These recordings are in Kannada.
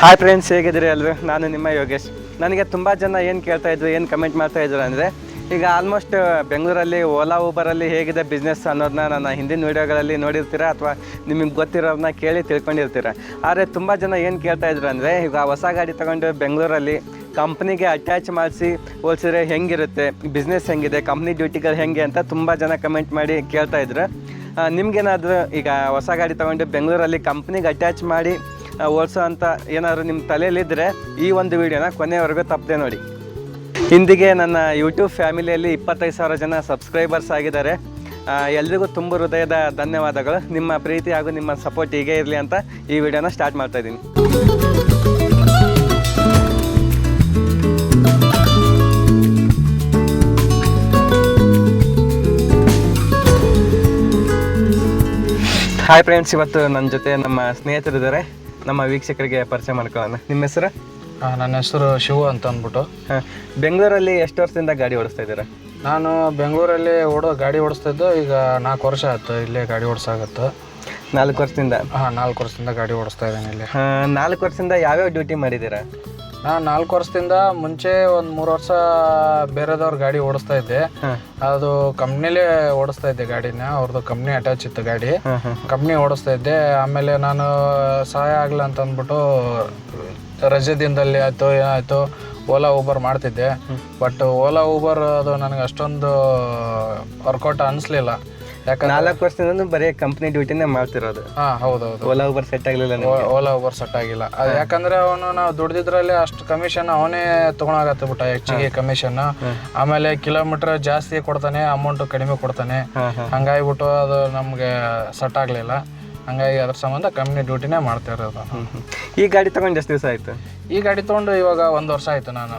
ಹಾಯ್ ಫ್ರೆಂಡ್ಸ್ ಹೇಗಿದ್ದೀರಿ ಅಲ್ವೇ ನಾನು ನಿಮ್ಮ ಯೋಗೇಶ್. ನನಗೆ ತುಂಬ ಜನ ಏನು ಕೇಳ್ತಾ ಇದ್ರು, ಏನು ಕಮೆಂಟ್ ಮಾಡ್ತಾ ಇದ್ರು ಅಂದರೆ, ಈಗ ಆಲ್ಮೋಸ್ಟ್ ಬೆಂಗಳೂರಲ್ಲಿ, ಓಲಾ ಊಬರಲ್ಲಿ ಹೇಗಿದೆ ಬಿಸ್ನೆಸ್ ಅನ್ನೋದನ್ನ ನನ್ನ ಹಿಂದಿನ ವೀಡಿಯೋಗಳಲ್ಲಿ ನೋಡಿರ್ತೀರ ಅಥವಾ ನಿಮಗೆ ಗೊತ್ತಿರೋದನ್ನ ಕೇಳಿ ತಿಳ್ಕೊಂಡಿರ್ತೀರ? ಆದರೆ ತುಂಬ ಜನ ಏನು ಕೇಳ್ತಾ ಇದ್ರು ಅಂದರೆ, ಈಗ ಹೊಸ ಗಾಡಿ ತೊಗೊಂಡು ಬೆಂಗಳೂರಲ್ಲಿ ಕಂಪ್ನಿಗೆ ಅಟ್ಯಾಚ್ ಮಾಡಿಸಿ, ಹೋಲ್ಸಿದ್ರೆ ಹೆಂಗಿರುತ್ತೆ ಬಿಸ್ನೆಸ್ ಹೆಂಗಿದೆ ಕಂಪ್ನಿ ಡ್ಯೂಟಿಗಳು ಹೆಂಗೆ ಅಂತ ತುಂಬ ಜನ ಕಮೆಂಟ್ ಮಾಡಿ ಕೇಳ್ತಾ ಇದ್ರು. ನಿಮ್ಗೇನಾದರೂ ಈಗ ಹೊಸ ಗಾಡಿ ತೊಗೊಂಡು ಬೆಂಗಳೂರಲ್ಲಿ ಕಂಪ್ನಿಗೆ ಅಟ್ಯಾಚ್ ಮಾಡಿ ಓಡಿಸೋ ಅಂತ ಏನಾದ್ರು ನಿಮ್ಮ ತಲೆಯಲ್ಲಿದ್ದರೆ ಈ ಒಂದು ವಿಡಿಯೋನ ಕೊನೆವರೆಗೂ ತಪ್ಪದೆ ನೋಡಿ. ಇಂದಿಗೆ ನನ್ನ ಯೂಟ್ಯೂಬ್ ಫ್ಯಾಮಿಲಿಯಲ್ಲಿ ಇಪ್ಪತ್ತೈದು ಸಾವಿರ ಜನ ಸಬ್ಸ್ಕ್ರೈಬರ್ಸ್ ಆಗಿದ್ದಾರೆ. ಎಲ್ರಿಗೂ ತುಂಬ ಹೃದಯದ ಧನ್ಯವಾದಗಳು. ನಿಮ್ಮ ಪ್ರೀತಿ ಹಾಗೂ ನಿಮ್ಮ ಸಪೋರ್ಟ್ ಹೀಗೆ ಇರಲಿ ಅಂತ ಈ ವಿಡಿಯೋನ ಸ್ಟಾರ್ಟ್ ಮಾಡ್ತಾ ಇದ್ದೀನಿ. ಹಾಯ್ ಫ್ರೆಂಡ್ಸ್ ಇವತ್ತು ನನ್ನ ಜೊತೆ ನಮ್ಮ ಸ್ನೇಹಿತರಿದ್ದಾರೆ. ನಮ್ಮ ವೀಕ್ಷಕರಿಗೆ ಪರಿಚಯ ಮಾಡ್ಕೊಳ್ಳೋಣ. ನಿಮ್ಮ ಹೆಸರು? ನನ್ನ ಹೆಸರು ಶಿವ ಅಂತ ಅಂದ್ಬಿಟ್ಟು ಹಾಂ. ಬೆಂಗಳೂರಲ್ಲಿ ಎಷ್ಟು ವರ್ಷದಿಂದ ಗಾಡಿ ಓಡಿಸ್ತಾ ಇದ್ದೀರಾ? ನಾನು ಬೆಂಗಳೂರಲ್ಲಿ ಓಡೋ ಗಾಡಿ ಓಡಿಸ್ತಿದ್ದು ಈಗ ನಾಲ್ಕು ವರ್ಷ ಆಯ್ತು ಇಲ್ಲೇ ಗಾಡಿ ಓಡಿಸಾಗತ್ತೆ. ನಾಲ್ಕು ವರ್ಷದಿಂದ? ಹಾಂ ನಾಲ್ಕು ವರ್ಷದಿಂದ ಗಾಡಿ ಓಡಿಸ್ತಾ ಇದ್ದೀನಿ ಇಲ್ಲಿ. ಹಾಂ ನಾಲ್ಕು ವರ್ಷದಿಂದ ಯಾವ್ಯಾವ ಡ್ಯೂಟಿ ಮಾಡಿದ್ದೀರಾ? ನಾನು ನಾಲ್ಕು ವರ್ಷದಿಂದ ಮುಂಚೆ ಒಂದು ಮೂರು ವರ್ಷ ಬೇರೆದವ್ರ ಗಾಡಿ ಓಡಿಸ್ತಾ ಇದ್ದೆ. ಅದು ಕಂಪ್ನಿಲೇ ಓಡಿಸ್ತಾ ಇದ್ದೆ ಗಾಡಿನ ಅವ್ರದ್ದು ಕಂಪ್ನಿ ಅಟ್ಯಾಚ್ ಇತ್ತು ಗಾಡಿ. ಕಂಪ್ನಿ ಓಡಿಸ್ತಾ ಇದ್ದೆ. ಆಮೇಲೆ ನಾನು ಸಹಾಯ ಆಗಲ್ಲ ಅಂತ ಅಂದ್ಬಿಟ್ಟು ರಜೆ ದಿನದಲ್ಲಿ ಆಯಿತು ಏನಾಯಿತು ಓಲಾ ಊಬರ್ ಮಾಡ್ತಿದ್ದೆ. ಬಟ್ ಓಲಾ ಊಬರ್ ಅದು ನನಗೆ ಅಷ್ಟೊಂದು ವರ್ಕೌಟ್ ಅನಿಸ್ಲಿಲ್ಲ. ನಾಲ್ಕು ವರ್ಷದಿಂದ ಬರೀ ಕಂಪ್ನಿ ಡ್ಯೂಟಿನೇ ಮಾಡ್ತಿರೋದು. ಹಾಂ ಹೌದೌದು. ಓಲಾ ಊಬರ್ ಸೆಟ್ ಆಗಲಿಲ್ಲ ಓಲಾ ಊಬರ್ ಸೆಟ್ ಆಗಿಲ್ಲ. ಅದು ಯಾಕಂದ್ರೆ ಅವನು ನಾವು ದುಡ್ದಿದ್ರಲ್ಲಿ ಅಷ್ಟು ಕಮಿಷನ್ ಅವನೇ ತಗೊಳಕತ್ತ ಬಿಟ್ಟ ಹೆಚ್ಚಿಗೆ ಕಮಿಷನ್ ಆಮೇಲೆ ಕಿಲೋಮೀಟರ್ ಜಾಸ್ತಿ ಕೊಡ್ತಾನೆ ಅಮೌಂಟ್ ಕಡಿಮೆ ಕೊಡ್ತಾನೆ. ಹಂಗಾಗಿಬಿಟ್ಟು ಅದು ನಮ್ಗೆ ಸೆಟ್ ಆಗ್ಲಿಲ್ಲ. ಹಂಗಾಗಿ ಅದ್ರ ಸಂಬಂಧ ಕಂಪ್ನಿ ಡ್ಯೂಟಿನೇ ಮಾಡ್ತಾ ಇರೋದು. ಈ ಗಾಡಿ ತಗೊಂಡು ಎಷ್ಟು ದಿವಸ ಆಯ್ತು? ಈ ಗಾಡಿ ತಗೊಂಡು ಇವಾಗ ಒಂದು ವರ್ಷ ಆಯ್ತು ನಾನು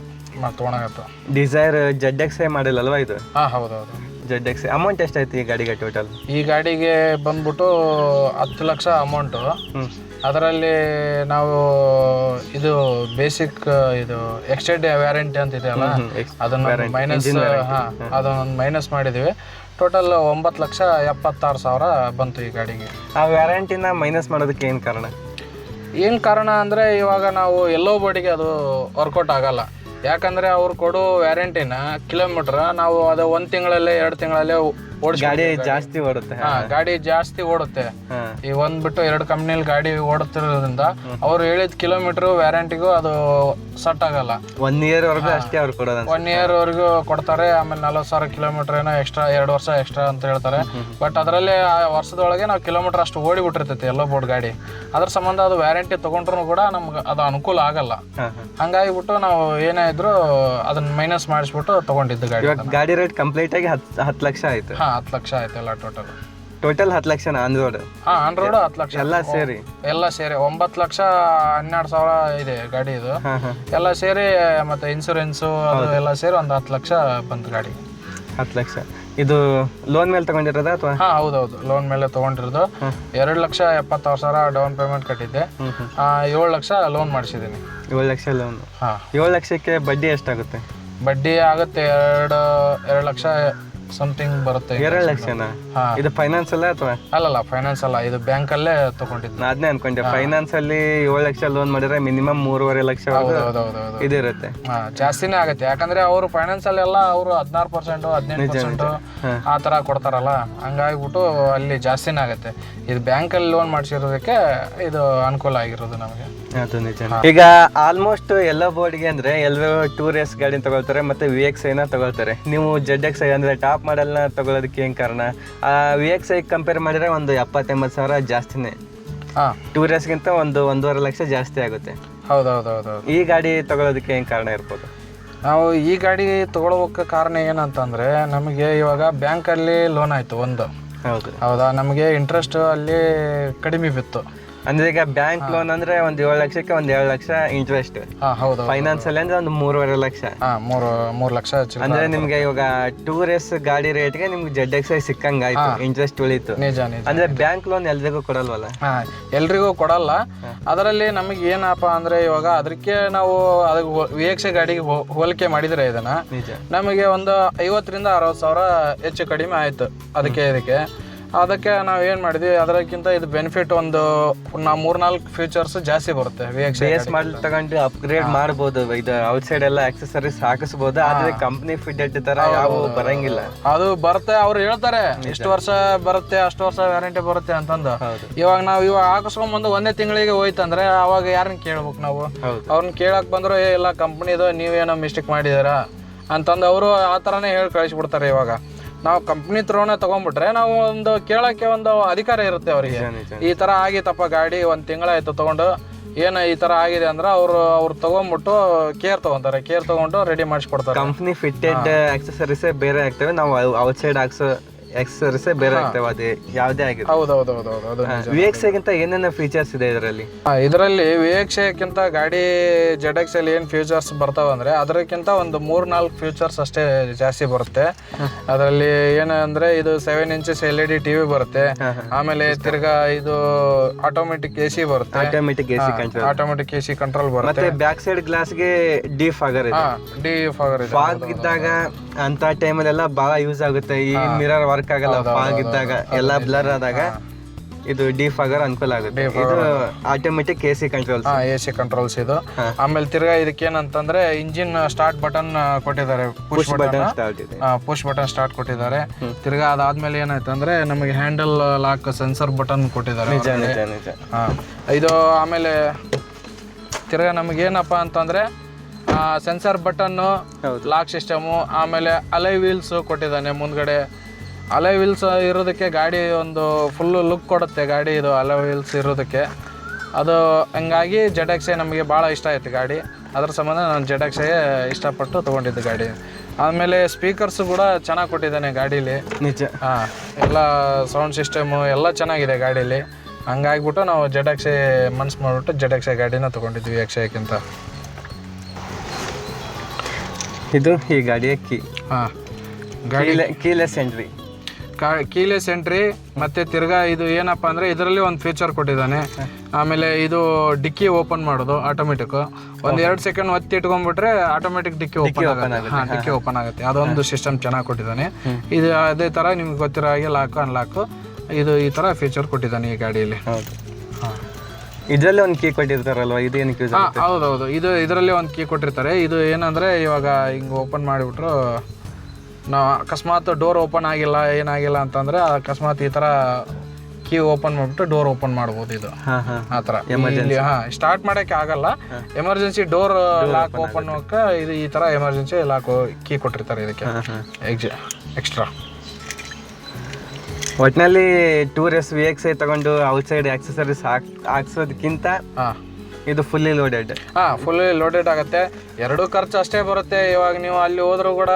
ತೊಗೊಳಕತ್ತು ಡಿಸೈರ್ ಜಡ್ ಎಕ್ಸ್ ಮಾಡಿಲ್ಲಲ್ವಾ ಇದು? ಹಾ ಹೌದೌದು. ಜೆಡ್ ಎಕ್ಸ್ ಅಮೌಂಟ್ ಎಷ್ಟಾಯ್ತು ಈ ಗಾಡಿಗೆ ಟೋಟಲ್ ಈ ಗಾಡಿಗೆ ಬಂದ್ಬಿಟ್ಟು ಹತ್ತು ಲಕ್ಷ ಅಮೌಂಟು ಅದರಲ್ಲಿ ನಾವು ಇದು ಬೇಸಿಕ್ ಇದು ಎಕ್ಸ್ಟೆಂಡ್ ವ್ಯಾರಂಟಿ ಅಂತ ಇದೆಯಲ್ಲ ಅದನ್ನ ಮೈನಸ್ ಹಾಂ ಅದನ್ನೊಂದು ಮೈನಸ್ ಮಾಡಿದ್ದೀವಿ ಟೋಟಲ್ ಒಂಬತ್ತು ಲಕ್ಷ ಎಪ್ಪತ್ತಾರು ಸಾವಿರ ಬಂತು ಈ ಗಾಡಿಗೆ. ಆ ವ್ಯಾರಂಟಿನ ಮೈನಸ್ ಮಾಡೋದಕ್ಕೆ ಏನು ಕಾರಣ? ಏನು ಕಾರಣ ಅಂದರೆ ಇವಾಗ ನಾವು ಎಲ್ಲೋ ಬಾಡಿಗೆ ಅದು ವರ್ಕೌಟ್ ಆಗಲ್ಲ. ಯಾಕಂದರೆ ಅವ್ರು ಕೊಡೋ ವ್ಯಾರಂಟಿನ ಕಿಲೋಮೀಟ್ರ್ ನಾವು ಅದು ಒಂದು ತಿಂಗಳಲ್ಲೇ ಎರಡು ತಿಂಗಳಲ್ಲೇ ಗಾಡಿ ಜಾಸ್ತಿ ಓಡುತ್ತೆ. ಗಾಡಿ ಜಾಸ್ತಿ ಓಡುತ್ತೆ. ಈ ಒಂದ್ ಬಿಟ್ಟು ಎರಡು ಕಂಪ್ನಿಲಿ ಗಾಡಿ ಓಡುತ್ತಿರೋದ್ರಿಂದ ಅವ್ರು ಹೇಳಿದ ಕಿಲೋಮೀಟರ್ ವ್ಯಾರಂಟಿಗೂ ಅದು ಸಟ್ ಆಗಲ್ಲ. ಒನ್ ಇಯರ್ ವರೆಗೂ ಅಷ್ಟೇ ಅವ್ರು ಕೊಡೋದು ಒನ್ ಇಯರ್ ವರೆಗೂ ಕೊಡ್ತಾರೆ ಆಮೇಲೆ ನಲ್ವತ್ತು ಸಾವಿರ ಕಿಲೋಮೀಟರ್ ಏನೋ ಎಕ್ಸ್ಟ್ರಾ ಎರಡು ವರ್ಷ ಎಕ್ಸ್ಟ್ರಾ ಅಂತ ಹೇಳ್ತಾರೆ. ಬಟ್ ಅದರಲ್ಲಿ ಆ ವರ್ಷದೊಳಗೆ ನಾವು ಕಿಲೋಮೀಟರ್ ಅಷ್ಟು ಓಡಿಬಿಟ್ಟಿರ್ತೈತಿ ಎಲ್ಲೋ ಬೋರ್ಡ್ ಗಾಡಿ. ಅದ್ರ ಸಂಬಂಧ ಅದು ವ್ಯಾರಂಟಿ ತಗೊಂಡ್ರು ಕೂಡ ನಮ್ಗೆ ಅದು ಅನುಕೂಲ ಆಗಲ್ಲ. ಹಂಗಾಗಿ ಬಿಟ್ಟು ಹಂಗಾಗಿಬಿಟ್ಟು ನಾವು ಏನೇ ಇದ್ರು ಅದನ್ನ ಮೈನಸ್ ಮಾಡಿಸ್ಬಿಟ್ಟು ತಗೊಂಡಿದ್ದು ಗಾಡಿ ಗಾಡಿ ರೇಟ್ ಕಂಪ್ಲೀಟ್ ಆಗಿ ಹತ್ತು ಹತ್ತು ಲಕ್ಷ ಆಯ್ತು. ಹಾ ಹತ್ತು ಲಕ್ಷ ಆಯ್ತಲ್ಲ ಟೋಟಲ್ ಟೋಟಲ್ ಹತ್ತು ಲಕ್ಷ ಆನ್ ರೋಡ್ ಹಾ ಆನ್ ರೋಡ್ ಹತ್ತು ಲಕ್ಷ. ಎಲ್ಲ ಸೇರಿ. ಎಲ್ಲ ಸೇರಿ. ಒಂಬತ್ತು ಲಕ್ಷ ಹನ್ನೆರಡು ಸಾವಿರ ಇದೆ ಗಾಡಿ ಇದು. ಎಲ್ಲ ಸೇರಿ ಮತ್ತೆ ಇನ್ಸೂರೆನ್ಸು ಅದು ಎಲ್ಲ ಸೇರಿ ಒಂದು ಹತ್ತು ಲಕ್ಷ ಬಂತು ಗಾಡಿ. ಹತ್ತು ಲಕ್ಷ. ಇದು ಲೋನ್ ಮೇಲೆ ತಗೊಂಡಿರೋದ ಅಥವಾ? ಹಾ ಹೌದೌದು. ಲೋನ್ ಮೇಲೆ ತಗೊಂಡಿರೋದು. ಎರಡು ಲಕ್ಷ ಎಪ್ಪತ್ತಾರು ಸಾವಿರ ಡೌನ್ ಪೇಮೆಂಟ್ ಕಟ್ಟಿದ್ದೆ. ಏಳು ಲಕ್ಷ ಲೋನ್ ಮಾಡಿಸಿದ್ದೀನಿ. ಏಳು ಲಕ್ಷ ಲೋನ್ ಹಾ. ಏಳು ಲಕ್ಷಕ್ಕೆ ಬಡ್ಡಿ ಎಷ್ಟಾಗುತ್ತೆ? ಬಡ್ಡಿ ಆಗುತ್ತೆ ಎರಡು ಎರಡು ಲಕ್ಷ ಸಮಥಿಂಗ್ ಬರುತ್ತೆ ಎರಡು ಲಕ್ಷನ? ಹಾ. ಇದು ಫೈನಾನ್ಸ್ ಅಲ್ಲ ಅಥವಾ? ಅಲ್ಲಲ್ಲ ಫೈನಾನ್ಸ್ ಅಲ್ಲ. ಇದು ಬ್ಯಾಂಕಲ್ಲೇ ತಗೊಂಡಿದ್ದು. ನಾ ಅದನ್ನೇ ಅನ್ಕೊಂಡೆ. ಫೈನಾನ್ಸ್ ಅಲ್ಲಿ ಏಳು ಲಕ್ಷ ಲೋನ್ ಮಾಡಿದ್ರೆ ಮಿನಿಮಮ್ ಮೂರುವರೆ ಲಕ್ಷ ಹೌದೌದೌದು ಇರುತ್ತೆ. ಹಾ ಜಾಸ್ತಿನೇ ಆಗುತ್ತೆ. ಯಾಕಂದ್ರೆ ಅವರು ಫೈನಾನ್ಸ್ ಅಲ್ಲಿ ಎಲ್ಲ ಅವರು ಹದಿನಾರು ಪರ್ಸೆಂಟ್ ಹದಿನೆಂಟು ಪರ್ಸೆಂಟ್ ಆ ತರ ಕೊಡ್ತಾರಲ್ಲ. ಹಂಗಾಗ್ಬಿಟ್ಟು ಅಲ್ಲಿ ಜಾಸ್ತಿನೇ ಆಗುತ್ತೆ. ಇದು ಬ್ಯಾಂಕ್ ಅಲ್ಲಿ ಲೋನ್ ಮಾಡಿಸಿರೋದಕ್ಕೆ ಇದು ಅನುಕೂಲ ಆಗಿರೋದು ನಮಗೆ. ಅದು ನಿಜ ಈಗ ಆಲ್ಮೋಸ್ಟ್ ಎಲ್ಲ ಬೋರ್ಡ್ಗೆ ಅಂದ್ರೆ ಎಲ್ಲರೂ ಟೂರ್ ಎಸ್ ಗಾಡಿ ತಗೊಳ್ತಾರೆ ಮತ್ತೆ ವಿ ಎಕ್ಸ್ ಐನ ತಗೊಳ್ತಾರೆ. ನೀವು ಜೆಡ್ ಎಕ್ಸ್ ಐ ಅಂದ್ರೆ ಟಾಪ್ ಮಾಡಲ್ನ ತಗೊಳ್ಳೋದಕ್ಕೆ ಏನ್ ಕಾರಣ? ಆ ವಿ ಎಕ್ಸ್ ಐ ಕಂಪೇರ್ ಮಾಡಿದ್ರೆ ಒಂದು ಎಪ್ಪತ್ತೆಂಬತ್ತು ಸಾವಿರ ಜಾಸ್ತಿನೇ. ಟೂರ್ ಟೂ ರೇಸ್ಗಿಂತ ಒಂದು ಒಂದೂವರೆ ಲಕ್ಷ ಜಾಸ್ತಿ ಆಗುತ್ತೆ. ಹೌದೌದೌದು ಈ ಗಾಡಿ ತಗೊಳ್ಳೋದಕ್ಕೆ ಏನ್ ಕಾರಣ ಇರ್ಬೋದು? ನಾವು ಈ ಗಾಡಿ ತಗೊಳ್ಬೇಕು ಕಾರಣ ಏನಂತಂದ್ರೆ ನಮಗೆ ಇವಾಗ ಬ್ಯಾಂಕಲ್ಲಿ ಲೋನ್ ಆಯ್ತು ಒಂದು. ಹೌದು. ಹೌದಾ? ನಮಗೆ ಇಂಟ್ರೆಸ್ಟ್ ಅಲ್ಲಿ ಕಡಿಮೆ ಬಿತ್ತು. ಅಂದ್ರೆ ಈಗ ಬ್ಯಾಂಕ್ ಲೋನ್ ಅಂದ್ರೆ ಒಂದ್ ಏಳು ಲಕ್ಷಕ್ಕೆ ಒಂದ್ ಏಳು ಲಕ್ಷ ಇಂಟ್ರೆಸ್ಟ್ ಹಾ ಹೌದು ಫೈನಾನ್ಸ್ ಅಲ್ಲಿ ಅಂದ್ರೆ ಒಂದು ಮೂರುವರೆ ಲಕ್ಷ. ಹಾ ಮೂರು ಮೂರು ಲಕ್ಷ ಚಿಲ್ಲರೆ. ಅಂದ್ರೆ ನಿಮ್ಗೆ ಇವಾಗ ಟೂರಿಸ್ಟ್ ರೇಸ್ ಗಾಡಿ ರೇಟ್ಗೆ ನಿಮ್ಗೆ ಜೆಡ್ ಎಕ್ಸ್ ಐ ಸಿಕ್ಕಂಗ್ ಆಯ್ತು ಇಂಟ್ರೆಸ್ಟ್ ಉಳಿತು. ನಿಜ ನಿಜ ಅಂದ್ರೆ ಬ್ಯಾಂಕ್ ಲೋನ್ ಎಲ್ರಿಗೂ ಕೊಡಲ್ವಲ್ಲ? ಹಾ ಎಲ್ರಿಗೂ ಕೊಡಲ್ಲ. ಅದರಲ್ಲಿ ನಮಗೆ ಏನಪ್ಪ ಅಂದ್ರೆ ಇವಾಗ ಅದಕ್ಕೆ ನಾವು ಅದಕ್ಕೆ ವಿ ಎಕ್ಸ್ ಗಾಡಿಗೆ ಹೋ- ಹೋಲಿಕೆ ಮಾಡಿದ್ರೆ ಇದನ್ನ ನಿಜ. ನಮಗೆ ಒಂದು ಐವತ್ತರಿಂದ ಅರವತ್ತು ಸಾವಿರ ಹೆಚ್ಚು ಕಡಿಮೆ ಆಯ್ತು. ಅದಕ್ಕೆ ಇದಕ್ಕೆ. ಅದಕ್ಕೆ ನಾವು ಏನು ಮಾಡಿದ್ವಿ ಅದಕ್ಕಿಂತ ಇದು ಬೆನಿಫಿಟ್ ಒಂದು ನಾ ಮೂರ್ನಾಲ್ಕು ಫೀಚರ್ಸ್ ಜಾಸ್ತಿ ಬರುತ್ತೆ ವಿ ಎಕ್ಸ್ ಬೇಸ್ ಮಾಡಲ್ ತಗೊಂಡು ಅಪ್ಗ್ರೇಡ್ ಮಾಡ್ಬೋದು. ಇದು ಔಟ್ ಸೈಡ್ ಎಲ್ಲ ಆಕ್ಸೆಸರೀಸ್ ಹಾಕಿಸ್ಬೋದು. ಆದ್ರೆ ಕಂಪ್ನಿ ಫಿಟೆಡ್ ತರ ಯಾವ ಬರಂಗಿಲ್ಲ. ಅದು ಬರುತ್ತೆ ಅವ್ರು ಹೇಳ್ತಾರೆ ಇಷ್ಟು ವರ್ಷ ಬರುತ್ತೆ ಅಷ್ಟು ವರ್ಷ ವ್ಯಾರಂಟಿ ಬರುತ್ತೆ ಅಂತಂದು. ಇವಾಗ ನಾವು ಇವಾಗ ಹಾಕಿಸ್ಕೊಂಬಂದು ಒಂದೇ ತಿಂಗಳಿಗೆ ಹೋಯ್ತಂದ್ರೆ ಅವಾಗ ಯಾರನ್ನ ಕೇಳ್ಬೇಕು ನಾವು? ಅವ್ರನ್ನ ಕೇಳಕ್ ಬಂದ್ರು ಏ ಇಲ್ಲ ಕಂಪ್ನಿದು ನೀವೇನೋ ಮಿಸ್ಟೇಕ್ ಮಾಡಿದಾರ ಅಂತಂದು ಅವರು ಆ ಥರನೇ ಹೇಳಿ ಕಳಿಸ್ಬಿಡ್ತಾರೆ ಇವಾಗ. ನಾವು ಕಂಪ್ನಿ ತ್ರೋನ ತಗೊಂಡ್ಬಿಟ್ರೆ ನಾವು ಒಂದು ಕೇಳಕ್ಕೆ ಒಂದು ಅಧಿಕಾರ ಇರುತ್ತೆ ಅವರಿಗೆ. ಈ ಥರ ಆಗಿತ್ತಪ್ಪ ಗಾಡಿ ಒಂದು ತಿಂಗಳಾಯ್ತು ತಗೊಂಡು. ಏನು ಈ ಥರ ಆಗಿದೆ ಅಂದ್ರೆ ಅವರು ಅವ್ರು ತಗೊಂಡ್ಬಿಟ್ಟು ಕೇರ್ ತಗೊಂತಾರೆ. ಕೇರ್ ತಗೊಂಡು ರೆಡಿ ಮಾಡಿಸ್ಕೊಡ್ತಾರೆ ಕಂಪ್ನಿ ಫಿಟ್ಟೆಡ್ ಆಕ್ಸೆಸರೀಸೇ ಬೇರೆ ಆಗ್ತವೆ. ನಾವು ಔಟ್ಸೈಡ್ ಹಾಕ್ಸೋ ಆಕ್ಸೆಸರೀಸ್ ಬೇರೆ ಆಗ್ತವೆ ಅದು ಯಾವುದೇ ಆಗಿದೆ ಹೌದು ಹೌದು ಹೌದು ಹೌದು ಅದು. ವಿ ಎಕ್ಸ್ ಗಿಂತ ಏನೇನೋ ಫೀಚರ್ಸ್ ಇದೆ ಇದರಲ್ಲಿ? ಇದರಲ್ಲಿ ವಿವೇಕ್ಷಕ್ಕಿಂತ ಗಾಡಿ ಜೆಡ್ ಎಕ್ಸ್ ಅಲ್ಲಿ ಏನು ಫ್ಯೂಚರ್ಸ್ ಬರ್ತಾವ ಅಂದ್ರೆ ಅದಕ್ಕಿಂತ ಒಂದು ಮೂರ್ ನಾಲ್ಕು ಫ್ಯೂಚರ್ಸ್ ಅಷ್ಟೇ ಜಾಸ್ತಿ ಬರುತ್ತೆ. ಅದರಲ್ಲಿ ಏನಂದ್ರೆ ಇದು seven inches L E D TV ಬರುತ್ತೆ. ಆಮೇಲೆ ತಿರ್ಗಾ ಇದು ಆಟೋಮೆಟಿಕ್ ಎ ಸಿ ಬರುತ್ತೆ. Automatic A C control automatic A C control ಬರುತ್ತೆ. ಮತ್ತೆ ಬ್ಯಾಕ್ ಸೈಡ್ ಗ್ಲಾಸ್ಗೆ ಡಿ ಫಾಗರ್ ಇದೆ. ಡಿ ಫಾಗರ್ ಇದೆ. ಫಾಗ್ ಇದ್ದಾಗ ಅಂತ ಟೈಮಲ್ಲೆಲ್ಲ ಬಹಳ ಯೂಸ್ ಆಗುತ್ತೆ. ಈ ಮಿರರ್ ವರ್ಕ್ ಆಗಲ್ಲ ಫಾಗ್ ಇದ್ದಾಗ ಎಲ್ಲ ಬ್ಲರ್ ಆದಾಗ ಇದು ಡಿ ಫಾಗರ್ ಅನುಕೂಲ ಆಗುತ್ತೆ. ಇದು ಆಟೋಮೆಟಿಕ್ ಎ ಸಿ ಕಂಟ್ರೋಲ್ ಹಾ ಎ ಸಿ ಕಂಟ್ರೋಲ್ಸ್ ಇದು. ಆಮೇಲೆ ತಿರ್ಗಾ ಇದಕ್ಕೆ ಏನಂತಂದ್ರೆ ಇಂಜಿನ್ ಸ್ಟಾರ್ಟ್ ಬಟನ್ ಕೊಟ್ಟಿದ್ದಾರೆ. Push button push button start ಕೊಟ್ಟಿದ್ದಾರೆ. ತಿರ್ಗಾ ಅದಾದ್ಮೇಲೆ ಏನಾಯ್ತು ಅಂದ್ರೆ ನಮಗೆ ಹ್ಯಾಂಡಲ್ ಲಾಕ್ ಸೆನ್ಸರ್ ಬಟನ್ ಕೊಟ್ಟಿದ್ದಾರೆ ಇದು ಆಮೇಲೆ ತಿರ್ಗಾ ಏನಪ್ಪ ಅಂತಂದ್ರೆ ಸೆನ್ಸರ್ ಬಟನ್. ಲಾಕ್ ಸಿಸ್ಟಮು ಆಮೇಲೆ ಅಲೈ ವೀಲ್ಸ್ ಕೊಟ್ಟಿದ್ದಾನೆ ಮುಂದ್ಗಡೆ. ಅಲೈ ವೀಲ್ಸ್ ಇರೋದಕ್ಕೆ ಗಾಡಿ ಒಂದು ಫುಲ್ಲು ಲುಕ್ ಕೊಡುತ್ತೆ ಗಾಡಿ ಇದು ಅಲೆ ವೀಲ್ಸ್ ಇರೋದಕ್ಕೆ. ಅದು ಹಂಗಾಗಿ ಜೆಡ್ ಎಕ್ಸೆ ನಮಗೆ ಭಾಳ ಇಷ್ಟ ಆಯಿತು ಗಾಡಿ. ಅದ್ರ ಸಂಬಂಧ ನಾನು ಜೆಡ್ ಎಕ್ಸೆ ಇಷ್ಟಪಟ್ಟು ತೊಗೊಂಡಿದ್ದು ಗಾಡಿ. ಆಮೇಲೆ ಸ್ಪೀಕರ್ಸು ಕೂಡ ಚೆನ್ನಾಗಿ ಕೊಟ್ಟಿದ್ದಾನೆ ಗಾಡೀಲಿ. ನಿಜ. ಹಾಂ ಎಲ್ಲ ಸೌಂಡ್ ಸಿಸ್ಟಮು ಎಲ್ಲ ಚೆನ್ನಾಗಿದೆ ಗಾಡೀಲಿ. ಹಂಗಾಗ್ಬಿಟ್ಟು ನಾವು ಜೆಡ್ ಎಕ್ಸೆ ಮನ್ಸು ಮಾಡಿಬಿಟ್ಟು ಜೆಡ್ ಎಕ್ಸೆ ಗಾಡಿನ ತೊಗೊಂಡಿದ್ವಿ ಎಕ್ಸೆಕ್ಕಿಂತ ಇದು ಈ ಗಾಡಿಯ ಕೀ ಹಾಂ. ಗಾಡಿ ಕೀಲೆಸ್ ಎಂಟ್ರಿ ಕೀಲೆಸ್ ಎಂಟ್ರಿ ಮತ್ತೆ ತಿರ್ಗಾ ಇದು ಏನಪ್ಪ ಅಂದರೆ ಇದರಲ್ಲಿ ಒಂದು ಫೀಚರ್ ಕೊಟ್ಟಿದ್ದಾನೆ. ಆಮೇಲೆ ಇದು ಡಿಕ್ಕಿ ಓಪನ್ ಮಾಡೋದು ಆಟೋಮೆಟಿಕ್ ಒಂದು ಎರಡು ಸೆಕೆಂಡ್ ಒತ್ತಿ ಇಟ್ಕೊಂಡ್ಬಿಟ್ರೆ ಆಟೋಮೆಟಿಕ್ ಡಿಕ್ಕಿ ಓಪನ್ ಆಗುತ್ತೆ. ಹಾಂ ಡಿಕ್ಕಿ ಓಪನ್ ಆಗುತ್ತೆ. ಅದೊಂದು ಸಿಸ್ಟಮ್ ಚೆನ್ನಾಗಿ ಕೊಟ್ಟಿದ್ದಾನೆ. ಇದು ಅದೇ ಥರ ನಿಮ್ಗೆ ಗೊತ್ತಿರೋ ಹಾಗೆ ಲಾಕು ಅನ್ಲಾಕು ಇದು ಈ ಥರ ಫೀಚರ್ ಕೊಟ್ಟಿದ್ದಾನೆ ಈ ಗಾಡಿಯಲ್ಲಿ. ಹೌದು. ಹಾಂ. ಇದರಲ್ಲೇ ಒಂದು ಕೀ ಕೊಟ್ಟಿರ್ತಾರಲ್ವ? ಇದು ಏನಕ್ಕೆ ಯೂಸ್ ಹಾ ಹೌದೌದು. ಇದು ಇದರಲ್ಲಿ ಒಂದು ಕೀ ಕೊಟ್ಟಿರ್ತಾರೆ. ಇದು ಏನಂದ್ರೆ ಇವಾಗ ಹಿಂಗೆ ಓಪನ್ ಮಾಡಿಬಿಟ್ರು ನಾವು ಅಕಸ್ಮಾತ್ ಡೋರ್ ಓಪನ್ ಆಗಿಲ್ಲ ಏನಾಗಿಲ್ಲ ಅಂತಂದ್ರೆ ಅಕಸ್ಮಾತ್ ಈ ಥರ ಕೀ ಓಪನ್ ಮಾಡಿಬಿಟ್ಟು ಡೋರ್ ಓಪನ್ ಮಾಡ್ಬೋದು ಇದು. ಆ ಥರ ಹಾಂ ಹಾ ಸ್ಟಾರ್ಟ್ ಮಾಡೋಕ್ಕೆ ಆಗಲ್ಲ. ಎಮರ್ಜೆನ್ಸಿ ಡೋರ್ ಲಾಕ್ ಓಪನ್ ಇದು ಈ ಥರ ಎಮರ್ಜೆನ್ಸಿ ಲಾಕ್ ಕೀ ಕೊಟ್ಟಿರ್ತಾರೆ ಇದಕ್ಕೆ. ಎಕ್ಸ್ಟ್ರಾ ಒಟ್ಟಿನಲ್ಲಿ tour S V X I ತಗೊಂಡು ಔಟ್ಸೈಡ್ ಆಕ್ಸೆಸರೀಸ್ ಹಾಕ್ ಹಾಕ್ಸೋದಕ್ಕಿಂತ ಹಾಂ. ಇದು ಫುಲ್ಲಿ ಲೋಡೆಡ್ ಹಾ ಫುಲ್ ಲೋಡೆಡ್ ಆಗುತ್ತೆ. ಎರಡು ಖರ್ಚು ಅಷ್ಟೇ ಬರುತ್ತೆ. ಇವಾಗ ನೀವು ಅಲ್ಲಿ ಹೋದ್ರು ಕೂಡ